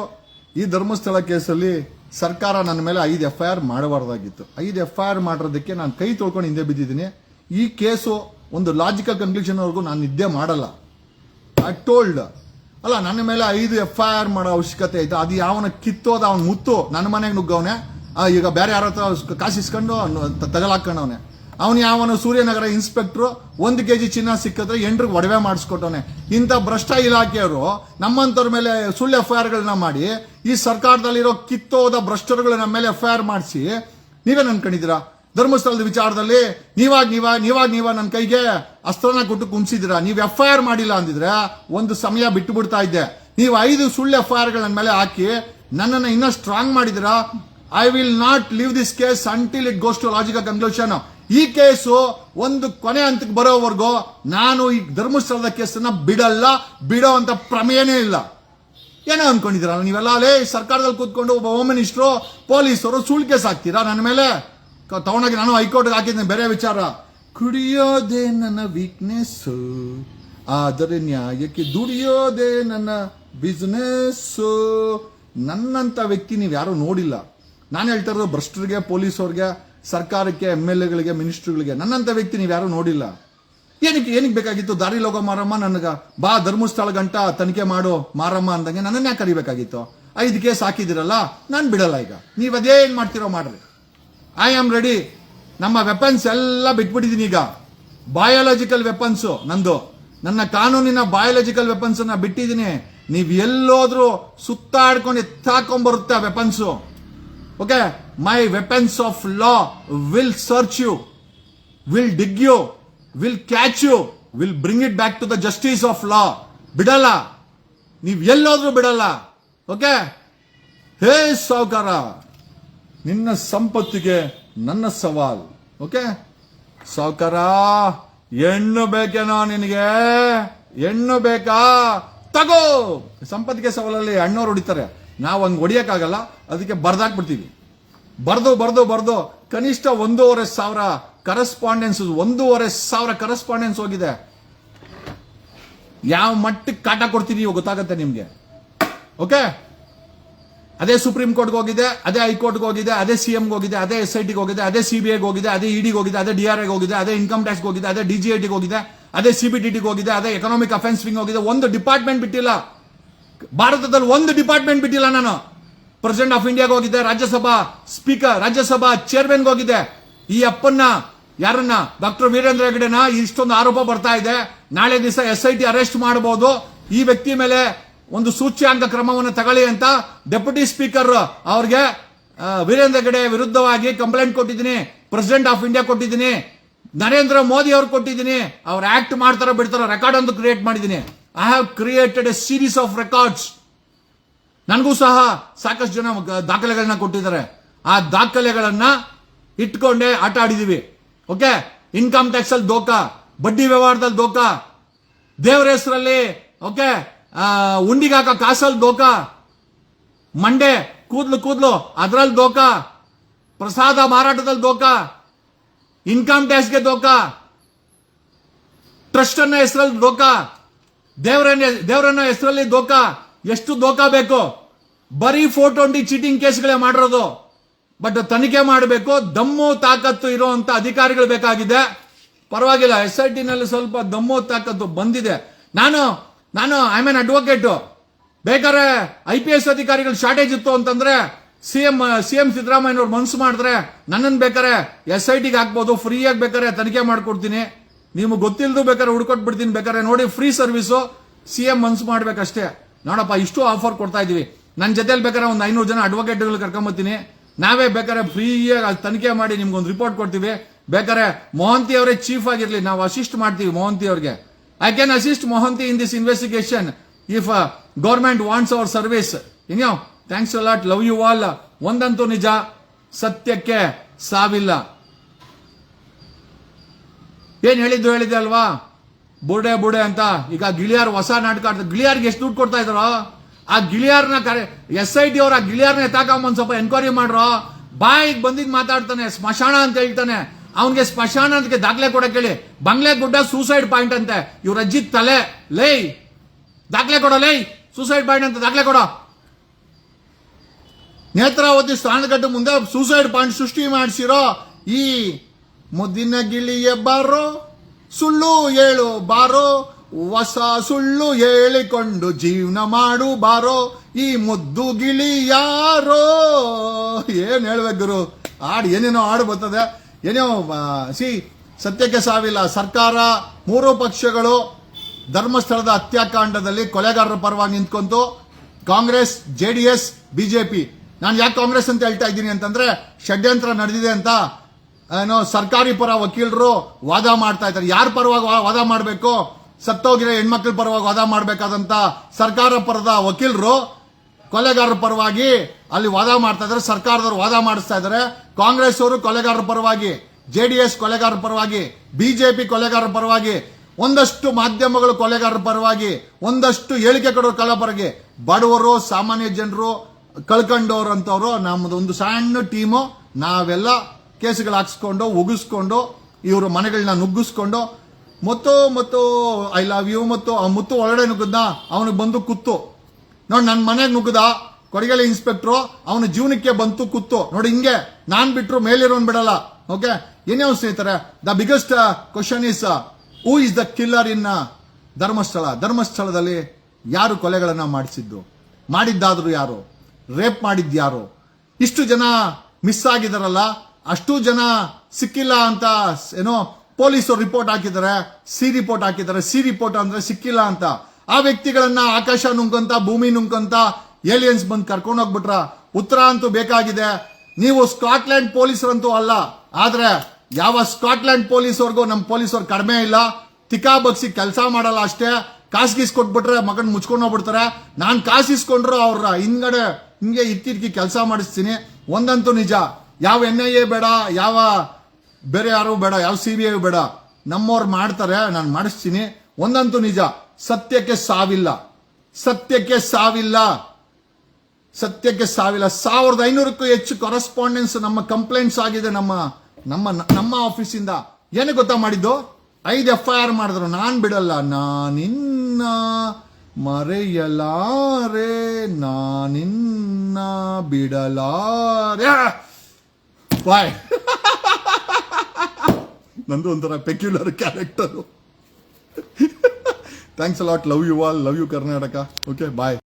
ಈ ಧರ್ಮಸ್ಥಳ ಕೇಸಲ್ಲಿ ಸರ್ಕಾರ ನನ್ನ ಮೇಲೆ ಐದು ಎಫ್ ಐ ಆರ್ ಮಾಡಬಾರ್ದಾಗಿತ್ತು. ಐದು ಎಫ್ ಐ ಆರ್ ಮಾಡಿರೋದಕ್ಕೆ ನಾನು ಕೈ ತೊಳ್ಕೊಂಡು ಹಿಂದೆ ಬಿದ್ದಿದ್ದೀನಿ. ಈ ಕೇಸು ಒಂದು ಲಾಜಿಕಲ್ ಕನ್ಕ್ಲೂಷನ್ವರೆಗೂ ನಾನು ನಿದ್ದೆ ಮಾಡಲ್ಲ. ಐ ಟೋಲ್ಡ್ ಅಲ್ಲ, ನನ್ನ ಮೇಲೆ ಐದು ಎಫ್ ಐ ಆರ್ ಮಾಡೋ ಅವಶ್ಯಕತೆ ಐತೆ ಅದು ಯಾವನ ಕಿತ್ತೋದ ಅವನ ಮುತ್ತು, ನನ್ನ ಮನೆಗೆ ನುಗ್ಗವನೆ. ಈಗ ಬೇರೆ ಯಾರ ಹತ್ರ ಕಾಸು ಇಸ್ಕೊಂಡು ತಗಲಾಕೊಂಡವನೆ ಅವನು ಯಾವನು ಸೂರ್ಯನಗರ ಇನ್ಸ್ಪೆಕ್ಟ್ರು ಒಂದು ಕೆ ಜಿ ಚಿನ್ನ ಸಿಕ್ಕಿದ್ರೆ ಎಂಟ್ರಿಗೆ ಒಡವೆ ಮಾಡಿಸ್ಕೊಟ್ಟವನೆ. ಇಂಥ ಭ್ರಷ್ಟ ಇಲಾಖೆಯವರು ನಮ್ಮಂಥವ್ರ ಮೇಲೆ ಸುಳ್ಳು ಎಫ್ ಐ ಆರ್ಗಳನ್ನ ಮಾಡಿ, ಈ ಸರ್ಕಾರದಲ್ಲಿರೋ ಕಿತ್ತೋದ ಭ್ರಷ್ಟರುಗಳ ನಮ್ಮ ಮೇಲೆ ಎಫ್ ಐ ಆರ್ ಮಾಡಿಸಿ ನೀವೇನು ಅನ್ಕೊಂಡಿದ್ದೀರಾ ಧರ್ಮಸ್ಥಳದ ವಿಚಾರದಲ್ಲಿ ನೀವಾಗ ನೀವ ನೀವಾಗ ನೀವ ನನ್ನ ಕೈಗೆ ಅಸ್ತ್ರನ ಕೊಟ್ಟು ಕುಂಸಿದಿರ. ನೀವು ಎಫ್ ಐ ಆರ್ ಮಾಡಿಲ್ಲ ಅಂದಿದ್ರೆ ಒಂದು ಸಮಯ ಬಿಟ್ಟು ಬಿಡ್ತಾ ಇದ್ದೆ. ನೀವು ಐದು ಸುಳ್ಳು ಎಫ್ ಐ ಆರ್ ನನ್ನ ಮೇಲೆ ಹಾಕಿ ನನ್ನನ್ನು ಇನ್ನೂ strong ಮಾಡಿದಿರಾ. I will not leave this case until it goes to logical conclusion ಈ ಕೇಸು ಒಂದು ಕೊನೆ ಹಂತಕ್ಕೆ ಬರೋವರೆಗೂ ನಾನು ಈ ಧರ್ಮಸ್ಥಳದ ಕೇಸನ್ನ ಬಿಡಲ್ಲ, ಬಿಡೋ ಅಂತ ಪ್ರಮೇಯನೇ ಇಲ್ಲ. ಏನೋ ಅನ್ಕೊಂಡಿದ್ದೀರಾ ನೀವೆಲ್ಲ? ಅಲ್ಲೇ ಸರ್ಕಾರದಲ್ಲಿ ಕೂತ್ಕೊಂಡು ಒಬ್ಬ ಹೋಮ್ ಮಿನಿಸ್ಟ್ರು ಪೊಲೀಸರು ಸುಳ್ಳು ಕೇಸ್ ಹಾಕ್ತೀರಾ ನನ್ನ ಮೇಲೆ? ತಗೊಂಡೋಗಿ ನಾನು ಹೈಕೋರ್ಟ್ಗೆ ಹಾಕಿದ್ದೀನಿ ಬೇರೆ ವಿಚಾರ. ಕುಡಿಯೋದೇ ನನ್ನ ವೀಕ್ನೆಸ್ ಆದರೆ ನ್ಯಾಯಕ್ಕೆ ದುಡಿಯೋದೇ ನನ್ನ ಬಿಸ್ನೆಸ್ ನನ್ನಂತ ವ್ಯಕ್ತಿ ನೀವು ಯಾರು ನೋಡಿಲ್ಲ. ನಾನು ಹೇಳ್ತಾ ಇರೋದು ಭ್ರಷ್ಟರಿಗೆ, ಪೊಲೀಸವ್ರಿಗೆ, ಸರ್ಕಾರಕ್ಕೆ ಎಂ ಎಲ್ ಎಗಳಿಗೆ ಮಿನಿಸ್ಟ್ರುಗಳಿಗೆ ನನ್ನಂತ ವ್ಯಕ್ತಿ ನೀವು ಯಾರು ನೋಡಿಲ್ಲ. ಏನಕ್ಕೆ ಏನಕ್ಕೆ ಬೇಕಾಗಿತ್ತು? ದಾರಿ ಹೋಗೋ ಮಾರಮ್ಮ, ನನಗೆ ಬಾ, ಧರ್ಮಸ್ಥಳ ಗಂಟ, ತನಿಖೆ ಮಾಡು, ಮಾರಮ್ಮ ಅಂದಂಗೆ ನನ್ನನ್ನ ಕರಿಬೇಕಾಗಿತ್ತು. ಐದು ಕೇಸ್ ಹಾಕಿದಿರಲ್ಲ ನಾನು ಬಿಡಲ್ಲ ಈಗ. ನೀವು ಅದೇನ್ ಮಾಡ್ತಿರೋ ಮಾಡ್ರಿ. ಐ ಆಮ್ ರೆಡಿ ನಮ್ಮ ವೆಪನ್ಸ್ ಎಲ್ಲ ಬಿಟ್ಬಿಟ್ಟಿದ್ದೀನಿ ಈಗ. ಬಯಾಲಜಿಕಲ್ ವೆಪನ್ಸ್ ನಂದು. ನನ್ನ ಕಾನೂನಿನ ಬಯಾಲಜಿಕಲ್ ವೆಪನ್ಸ್ ಅನ್ನ ಬಿಟ್ಟಿದ್ದೀನಿ. ನೀವು ಎಲ್ಲೋದ್ರೂ ಸುತ್ತಾಡ್ಕೊಂಡು ಎತ್ತಾಕೊಂಡ್ಬರುತ್ತೆ ಆ weapons okay my weapons of law will search you will dig you will catch you will bring it back to the justice of law ಬಿಡಲ್ಲ. ನೀವು ಎಲ್ಲೋದ್ರೂ ಬಿಡಲ್ಲ. ಓಕೆ ಹೇ ಸಾವುಕಾರ. ನಿನ್ನ ಸಂಪತ್ತಿಗೆ ನನ್ನ ಸವಾಲ್. ಓಕೆ? ಸಾವುಕಾರ, ಹೆಣ್ಣು ಬೇಕೇನೋ ನಿನಗೆ? ಹೆಣ್ಣು ಬೇಕಾ? ತಗೋ! ಸಂಪತ್ತಿಗೆ ಸವಾಲಲ್ಲಿ ಹೆಣ್ಣವ್ರು ಹೊಡಿತಾರೆ. ನಾವು ಹಂಗೆ ಹೊಡಿಯಕ್ಕಾಗಲ್ಲ, ಅದಕ್ಕೆ ಬರ್ದಾಕ್ಬಿಡ್ತೀವಿ. ಬರ್ದು ಬರ್ದು ಬರ್ದು, ಕನಿಷ್ಠ ಒಂದೂವರೆ ಸಾವಿರ ಕರೆಸ್ಪಾಂಡೆನ್ಸ್ ಒಂದೂವರೆ ಸಾವಿರ ಕರೆಸ್ಪಾಂಡೆನ್ಸ್ ಹೋಗಿದೆ. ಯಾವ ಮಟ್ಟಕ್ಕೆ ಕಾಟ ಕೊಡ್ತೀನಿ ಗೊತ್ತಾಗತ್ತೆ ನಿಮಗೆ. ಓಕೆ? ಅದೇ ಸುಪ್ರೀಂ ಕೋರ್ಟ್ಗೆ ಹೋಗಿದೆ ಅದೇ ಹೈಕೋರ್ಟ್ಗೆ ಹೋಗಿದೆ ಅದೇ ಸಿ ಎಂಗೆ ಹೋಗಿದೆ ಅದೇ ಎಸ್ ಐ ಟಿಗೆ ಹೋಗಿದೆ ಅದೇ ಸಿಬಿಐಗೆ ಹೋಗಿದೆ ಅದೇ ಇಡಿಗೆ ಹೋಗಿದೆ ಅದೇ ಡಿ ಆರ್ ಐಗೆ ಹೋಗಿದೆ ಅದೇ ಇನ್ಕಮ್ ಟ್ಯಾಕ್ಸ್ ಹೋಗಿದೆ ಅದೇ ಡಿ ಜಿ ಐ ಟಿಗೆ ಹೋಗಿದೆ ಅದೇ ಸಿಬಿಟಿಗೆ ಹೋಗಿದೆ ಅದೇ ಎಕನಾಮಿಕ್ ಅಫೆನ್ಸ್ ವಿಂಗ್ ಹೋಗಿದೆ ಒಂದು ಡಿಪಾರ್ಟ್ಮೆಂಟ್ ಬಿಟ್ಟಿಲ್ಲ ಭಾರತದಲ್ಲಿ ಒಂದು ಡಿಪಾರ್ಟ್ಮೆಂಟ್ ಬಿಟ್ಟಿಲ್ಲ ನಾನು ಪ್ರೆಸಿಡೆಂಟ್ ಆಫ್ ಇಂಡಿಯಾಗೆ ಹೋಗಿದ್ದೆ ರಾಜ್ಯಸಭಾ ಸ್ಪೀಕರ್ ರಾಜ್ಯಸಭಾ ಚೇರ್ಮನ್ಗೆ ಹೋಗಿದ್ದೆ ಈ ಅಪ್ಪನ್ನ ಯಾರನ್ನ ಡಾಕ್ಟರ್ ವೀರೇಂದ್ರ ಹೆಗಡೆನ ಇಷ್ಟೊಂದು ಆರೋಪ ಬರ್ತಾ ಇದೆ ನಾಳೆ ದಿವಸ ಎಸ್ ಐ ಟಿ ಅರೆಸ್ಟ್ ಮಾಡಬಹುದು ಈ ವ್ಯಕ್ತಿ ಮೇಲೆ ಒಂದು ಸೂಚ್ಯಾಂಕ ಕ್ರಮವನ್ನು ತಗೊಳ್ಳಿ ಅಂತ ಡೆಪ್ಯೂಟಿ ಸ್ಪೀಕರ್ ಅವ್ರಿಗೆ ವೀರೇಂದ್ರ ಗಡೆ ವಿರುದ್ಧವಾಗಿ ಕಂಪ್ಲೇಂಟ್ ಕೊಟ್ಟಿದ್ದೀನಿ, ಪ್ರೆಸಿಡೆಂಟ್ ಆಫ್ ಇಂಡಿಯಾ ಕೊಟ್ಟಿದ್ದೀನಿ, ನರೇಂದ್ರ ಮೋದಿ ಅವ್ರು ಕೊಟ್ಟಿದ್ದೀನಿ, ಅವ್ರು ಆಕ್ಟ್ ಮಾಡ್ತಾರೋ ಬಿಡ್ತಾರೋ ರೆಕಾರ್ಡ್ ಒಂದು ಕ್ರಿಯೇಟ್ ಮಾಡಿದ್ದೀನಿ. I have created a series of records ನನಗೂ ಸಹ ಸಾಕಷ್ಟು ಜನ ದಾಖಲೆಗಳನ್ನ ಕೊಟ್ಟಿದ್ದಾರೆ. ಆ ದಾಖಲೆಗಳನ್ನ ಇಟ್ಕೊಂಡೆ ಆಟ ಆಡಿದೀವಿ. ಓಕೆ ಇನ್ಕಮ್ ಟ್ಯಾಕ್ಸ್ ಅಲ್ಲಿ ದೋಖ, ಬಡ್ಡಿ ವ್ಯವಹಾರದಲ್ಲಿ ದೋಖ. ದೇವರ ಹೆಸರಲ್ಲಿ ಓಕೆ ಉಂಡಿಗಾಕ ಕಾಸಲ್ ದೋಕ. ಮಂಡೆ ಕೂದ್ಲು ಕೂದ್ಲು. ಅದರಲ್ಲಿ ದೋಕ. ಪ್ರಸಾದ ಮಾರಾಟದಲ್ಲಿ ದೋಕ. ಇನ್ಕಮ್ ಟ್ಯಾಕ್ಸ್ಗೆ ದೋಕ. ಟ್ರಸ್ಟ್ ಅನ್ನ ಹೆಸರಲ್ಲಿ ದೋಕ. ದೇವರನ್ನ ದೇವರನ್ನ ಹೆಸರಲ್ಲಿ ದೋಕ. ಎಷ್ಟು ದೋಕ ಬೇಕು? ಬರೀ ಫೋಟೋ ಒಂಟಿ ಚೀಟಿಂಗ್ ಕೇಸ್ಗಳೇ ಮಾಡಿರೋದು. ಬಟ್ ತನಿಖೆ ಮಾಡಬೇಕು. ದಮ್ಮು ತಾಕತ್ತು ಇರುವಂತ ಅಧಿಕಾರಿಗಳು ಬೇಕಾಗಿದೆ. ಪರವಾಗಿಲ್ಲ ಎಸ್ ಐ ಟಿನಲ್ಲಿ ಸ್ವಲ್ಪ ದಮ್ಮು ತಾಕತ್ತು ಬಂದಿದೆ. ನಾನು ನಾನು ಐ ಮೀನ್ ಅಡ್ವೊಕೇಟ್ ಬೇಕಾದ್ರೆ ಐ ಪಿ ಎಸ್ ಅಧಿಕಾರಿಗಳು ಶಾರ್ಟೇಜ್ ಇತ್ತು ಅಂತಂದ್ರೆ ಸಿಎಂ ಸಿಎಂ ಸಿದ್ದರಾಮಯ್ಯ ಅವ್ರು ಮನ್ಸು ಮಾಡಿದ್ರೆ ನನ್ನನ್ನು ಬೇಕಾರೆ ಎಸ್ ಐ ಟಿಗೆ ಹಾಕ್ಬೋದು ಫ್ರೀಯಾಗಿ ಬೇಕಾರೆ ತನಿಖೆ ಮಾಡ್ಕೊಡ್ತೀನಿ. ನಿಮ್ಗೆ ಗೊತ್ತಿಲ್ಲದು ಬೇಕಾದ್ರೆ ಹುಡ್ಕೊಟ್ ಬಿಡ್ತೀನಿ, ಬೇಕಾದ್ರೆ ನೋಡಿ ಫ್ರೀ ಸರ್ವಿಸು ಸಿ ಎಂ ಮನ್ಸು ಮಾಡ್ಬೇಕಷ್ಟೇ. ನೋಡಪ್ಪ, ಇಷ್ಟು ಆಫರ್ ಕೊಡ್ತಾ ಇದೀವಿ. ನನ್ನ ಜೊತೆಲಿ ಬೇಕಾದ್ರೆ ಒಂದು ಐನೂರು ಜನ ಅಡ್ವೊಕೇಟ್ಗಳು ಕರ್ಕೊಂಬತ್ತೀನಿ. ನಾವೇ ಬೇಕಾದ್ರೆ ಫ್ರೀಯಾಗಿ ತನಿಖೆ ಮಾಡಿ ನಿಮ್ಗೊಂದು ರಿಪೋರ್ಟ್ ಕೊಡ್ತೀವಿ. ಬೇಕಾದ್ರೆ ಮೋಹಂತಿ ಅವರೇ ಚೀಫ್ ಆಗಿರಲಿ, ನಾವು ಅಸಿಸ್ಟ್ ಮಾಡ್ತೀವಿ ಮೋಹಂತಿ ಅವ್ರಿಗೆ. I can assist Mohanty in this investigation if government wants our service ಇನ್ಯೋ thanks lot love you all ಒಂದಂತೂ ನಿಜ ಸತ್ಯಕ್ಕೆ ಸಾವಿಲ್ಲ ಏನ್ ಹೇಳಿದ್ದು ಹೇಳಿದೆ ಅಲ್ವಾ? ಬುಡೆ ಬುಡೆ ಅಂತ. ಈಗ ಗಿಳಿಯಾರ್ ಹೊಸ ನಾಟಕ ಆಡ್ತಾರೆ ಗಿಳಿಯಾರ್ಗೆ ಎಷ್ಟು ದುಡ್ಡು ಕೊಡ್ತಾ ಇದಾರೋ ಆ ಗಿಳಿಯಾರ್ನ ಕರೆ ಎಸ್ ಐ ಟಿ ಅವ್ರ ಆ ಗಿಳಿಯಾರ್ನ ಎತ್ತಾಕೊಂಬಂದ್ ಸ್ವಲ್ಪ ಎನ್ಕ್ವೈರಿ ಮಾಡ್ರೋ? ಬಾಯಿಗೆ ಬಂದಿದ್ದು ಮಾತಾಡ್ತಾನೆ, ಸ್ಮಶಾನ ಅಂತ ಹೇಳ್ತಾನೆ. ಅವನಿಗೆ ಅಂತ ದಾಖಲೆ ಕೊಡಕ್ಕೆ ಹೇಳಿ. ಬಂಗ್ಲೆ ಗುಡ್ಡ ಸೂಸೈಡ್ ಪಾಯಿಂಟ್ ಅಂತೆ. ಇವ್ರ ಅಜ್ಜಿ ತಲೆ. ಲೈ. ದಾಖಲೆ ಕೊಡೋ, ಲೈ. ಸೂಸೈಡ್ ಪಾಯಿಂಟ್ ಅಂತ ದಾಖಲೆ ಕೊಡೋ. ನೇತ್ರಾವತಿ ಸ್ನಾನಗಟ್ಟು ಮುಂದೆ ಸೂಸೈಡ್ ಪಾಯಿಂಟ್ ಸೃಷ್ಟಿ ಮಾಡಿಸಿರೋ ಈ ಮುದ್ದಿನ ಗಿಳಿಯ ಬಾರೋ, ಸುಳ್ಳು ಹೇಳು ಬಾರೋ, ಹೊಸ ಸುಳ್ಳು ಹೇಳಿಕೊಂಡು ಜೀವನ ಮಾಡು ಬಾರೋ, ಈ ಮುದ್ದು ಗಿಳಿ ಯಾರೋ? ಏನ್ ಹೇಳ್ಬೇಕು ಗುರು? ಹಾಡು ಏನೇನೋ ಹಾಡು ಬರ್ತದೆ. ಏನೋ ಸಿ ಸತ್ಯಕ್ಕೆ ಸಾವಿಲ್ಲ. ಸರ್ಕಾರ ಮೂರು ಪಕ್ಷಗಳು ಧರ್ಮಸ್ಥಳದ ಹತ್ಯಾಕಾಂಡದಲ್ಲಿ ಕೊಲೆಗಾರರ ಪರವಾಗಿ ನಿಂತ್ಕೊಂತು. Congress, J D JDS BJP ನಾನು ಯಾಕೆ ಕಾಂಗ್ರೆಸ್ ಅಂತ ಹೇಳ್ತಾ ಇದ್ದೀನಿ ಅಂತಂದ್ರೆ, ಷಡ್ಯಂತ್ರ ನಡೆದಿದೆ ಅಂತ, ಏನೋ, ಸರ್ಕಾರಿ ಪರ ವಕೀಲರು ವಾದ ಮಾಡ್ತಾ ಇದ್ದಾರೆ. ಯಾರ ಪರವಾಗಿ ವಾದ ಮಾಡಬೇಕು? ಸತ್ತೋಗಿರೋ ಹೆಣ್ಮಕ್ಳ ಪರವಾಗಿ ವಾದ ಮಾಡಬೇಕಾದಂತ ಸರ್ಕಾರ ಪರದ ವಕೀಲರು ಕೊಲೆಗಾರರ ಪರವಾಗಿ ಅಲ್ಲಿ ವಾದ ಮಾಡ್ತಾ ಇದ್ದಾರೆ, ಸರ್ಕಾರದವರು ವಾದ ಮಾಡಿಸ್ತಾ ಇದ್ದಾರೆ. ಕಾಂಗ್ರೆಸ್ ಅವರು ಕೊಲೆಗಾರರ ಪರವಾಗಿ ಜೆ ಡಿ ಎಸ್ ಕೊಲೆಗಾರರ ಪರವಾಗಿ, ಬಿಜೆಪಿ ಕೊಲೆಗಾರರ ಪರವಾಗಿ, ಒಂದಷ್ಟು ಮಾಧ್ಯಮಗಳು ಕೊಲೆಗಾರರ ಪರವಾಗಿ, ಒಂದಷ್ಟು ಹೇಳಿಕೆ ಕೊಡೋರು ಕಲ ಬಡವರು, ಸಾಮಾನ್ಯ ಜನರು, ಕಳ್ಕೊಂಡವ್ರು ಅಂತವ್ರು ನಮ್ಮದು ಒಂದು ಸಣ್ಣ ಟೀಮು, ನಾವೆಲ್ಲ ಕೇಸುಗಳು ಹಾಕ್ಸ್ಕೊಂಡು, ಉಗಿಸ್ಕೊಂಡು, ಇವರು ಮನೆಗಳನ್ನ ನುಗ್ಗಿಸ್ಕೊಂಡು, ಮತ್ತು ಮತ್ತು ಐ ಲವ್ ಯು ಮತ್ತು ಆ ಮುತ್ತು ಒಳಗಡೆ ನುಗ್ಗದ್ನ, ಅವನಿಗೆ ಬಂದು ಕುತ್ತು. ನೋಡಿ ನನ್ನ ಮನೆಗೆ ನುಗ್ಗದ? ಕೊಡಗೇಲಿ ಇನ್ಸ್ಪೆಕ್ಟ್ರು ಅವನ ಜೀವನಕ್ಕೆ ಬಂತು, ಕೂತು. ನೋಡಿ ಹಿಂಗೆ, ನಾನು ಬಿಟ್ರು ಮೇಲಿರೋನ್ ಬಿಡಲ್ಲ. ಓಕೆ? ಏನೇ ಸ್ನೇಹಿತರೆ? The biggest question is who is the killer in Dharmasthala? ಧರ್ಮಸ್ಥಳದಲ್ಲಿ ಯಾರು ಕೊಲೆಗಳನ್ನು ಮಾಡಿಸಿದ್ದು? ಮಾಡಿದ್ದಾದರೂ ಯಾರು? ರೇಪ್ ಮಾಡಿದ್ಯಾರು ಇಷ್ಟು ಜನ ಮಿಸ್ ಆಗಿದಾರಲ್ಲ, ಅಷ್ಟು ಜನ ಸಿಕ್ಕಿಲ್ಲ ಅಂತ ಏನೋ ಪೊಲೀಸರು ರಿಪೋರ್ಟ್ ಹಾಕಿದ್ದಾರೆ ಸಿ ರಿಪೋರ್ಟ್ ಹಾಕಿದ್ದಾರೆ ಸಿ ರಿಪೋರ್ಟ್ ಅಂದ್ರೆ ಸಿಕ್ಕಿಲ್ಲ ಅಂತ. ಆ ವ್ಯಕ್ತಿಗಳನ್ನ ಆಕಾಶ ನುಂಕಂತ ಭೂಮಿ ನುಂಕಂತ ಏಲಿಯನ್ಸ್ ಬಂದು ಕರ್ಕೊಂಡು ಹೋಗ್ಬಿಟ್ರ. ಉತ್ತರ ಅಂತೂ ಬೇಕಾಗಿದೆ. ನೀವು ಸ್ಕಾಟ್ಲೆಂಡ್ ಪೊಲೀಸರಂತೂ ಅಲ್ಲ. ಆದ್ರೆ ಯಾವ ಸ್ಕಾಟ್ಲೆಂಡ್ ಪೊಲೀಸವ್ರಿಗೂ ನಮ್ಮ ಪೊಲೀಸರು ಕಡಿಮೆ ಇಲ್ಲ. ತಿಕಾ ಬಗ್ಸಿ ಕೆಲಸ ಮಾಡಲ್ಲ ಅಷ್ಟೇ. ಕಾಸಿಗಿಸ್ ಕೊಟ್ಬಿಟ್ರೆ ಮಗನ್ ಮುಚ್ಕೊಂಡು ಹೋಗ್ಬಿಡ್ತಾರೆ. ನಾನ್ ಕಾಸಿಸ್ಕೊಂಡ್ರು ಅವ್ರ ಹಿಂದ್ಗಡೆ ಹಿಂಗೆ ಇತ್ತಿರ್ಕಿ ಕೆಲಸ ಮಾಡಿಸ್ತೀನಿ. ಒಂದಂತೂ ನಿಜ. ಯಾವ ಎನ್ ಐ ಎ ಬೇಡ, ಯಾವ ಬೇರೆ ಯಾರು ಬೇಡ, ಯಾವ ಸಿ ಬಿ ಐ ಬೇಡ. ನಮ್ಮವ್ರು ಮಾಡ್ತಾರೆ, ನಾನು ಮಾಡಿಸ್ತೀನಿ. ಒಂದಂತೂ ನಿಜ, ಸತ್ಯಕ್ಕೆ ಸಾವಿಲ್ಲ. ಸತ್ಯಕ್ಕೆ ಸಾವಿಲ್ಲ. ಸತ್ಯಕ್ಕೆ ಸಾವಿಲ್ಲ. ಸಾವಿರದ ಐನೂರಕ್ಕೂ ಹೆಚ್ಚು ಕರೆಸ್ಪಾಂಡೆನ್ಸ್ ನಮ್ಮ ಕಂಪ್ಲೇಂಟ್ಸ್ ಆಗಿದೆ ನಮ್ಮ ನಮ್ಮ ನಮ್ಮ ಆಫೀಸಿಂದ ಏನು ಗೊತ್ತಾ ಮಾಡಿದ್ದು? ಐದು ಎಫ್ ಐ ಆರ್ ಮಾಡಿದ್ರು. ನಾನು ಬಿಡಲ್ಲ. ನಾನಿನ್ನ ಮರೆಯಲಾರೆ. ನಾನಿನ್ನ ಬಿಡಲಾರೆ. ಬಾಯ್ ನಂದು ಒಂಥರ peculiar character thanks a lot love you all love you Karnataka okay bye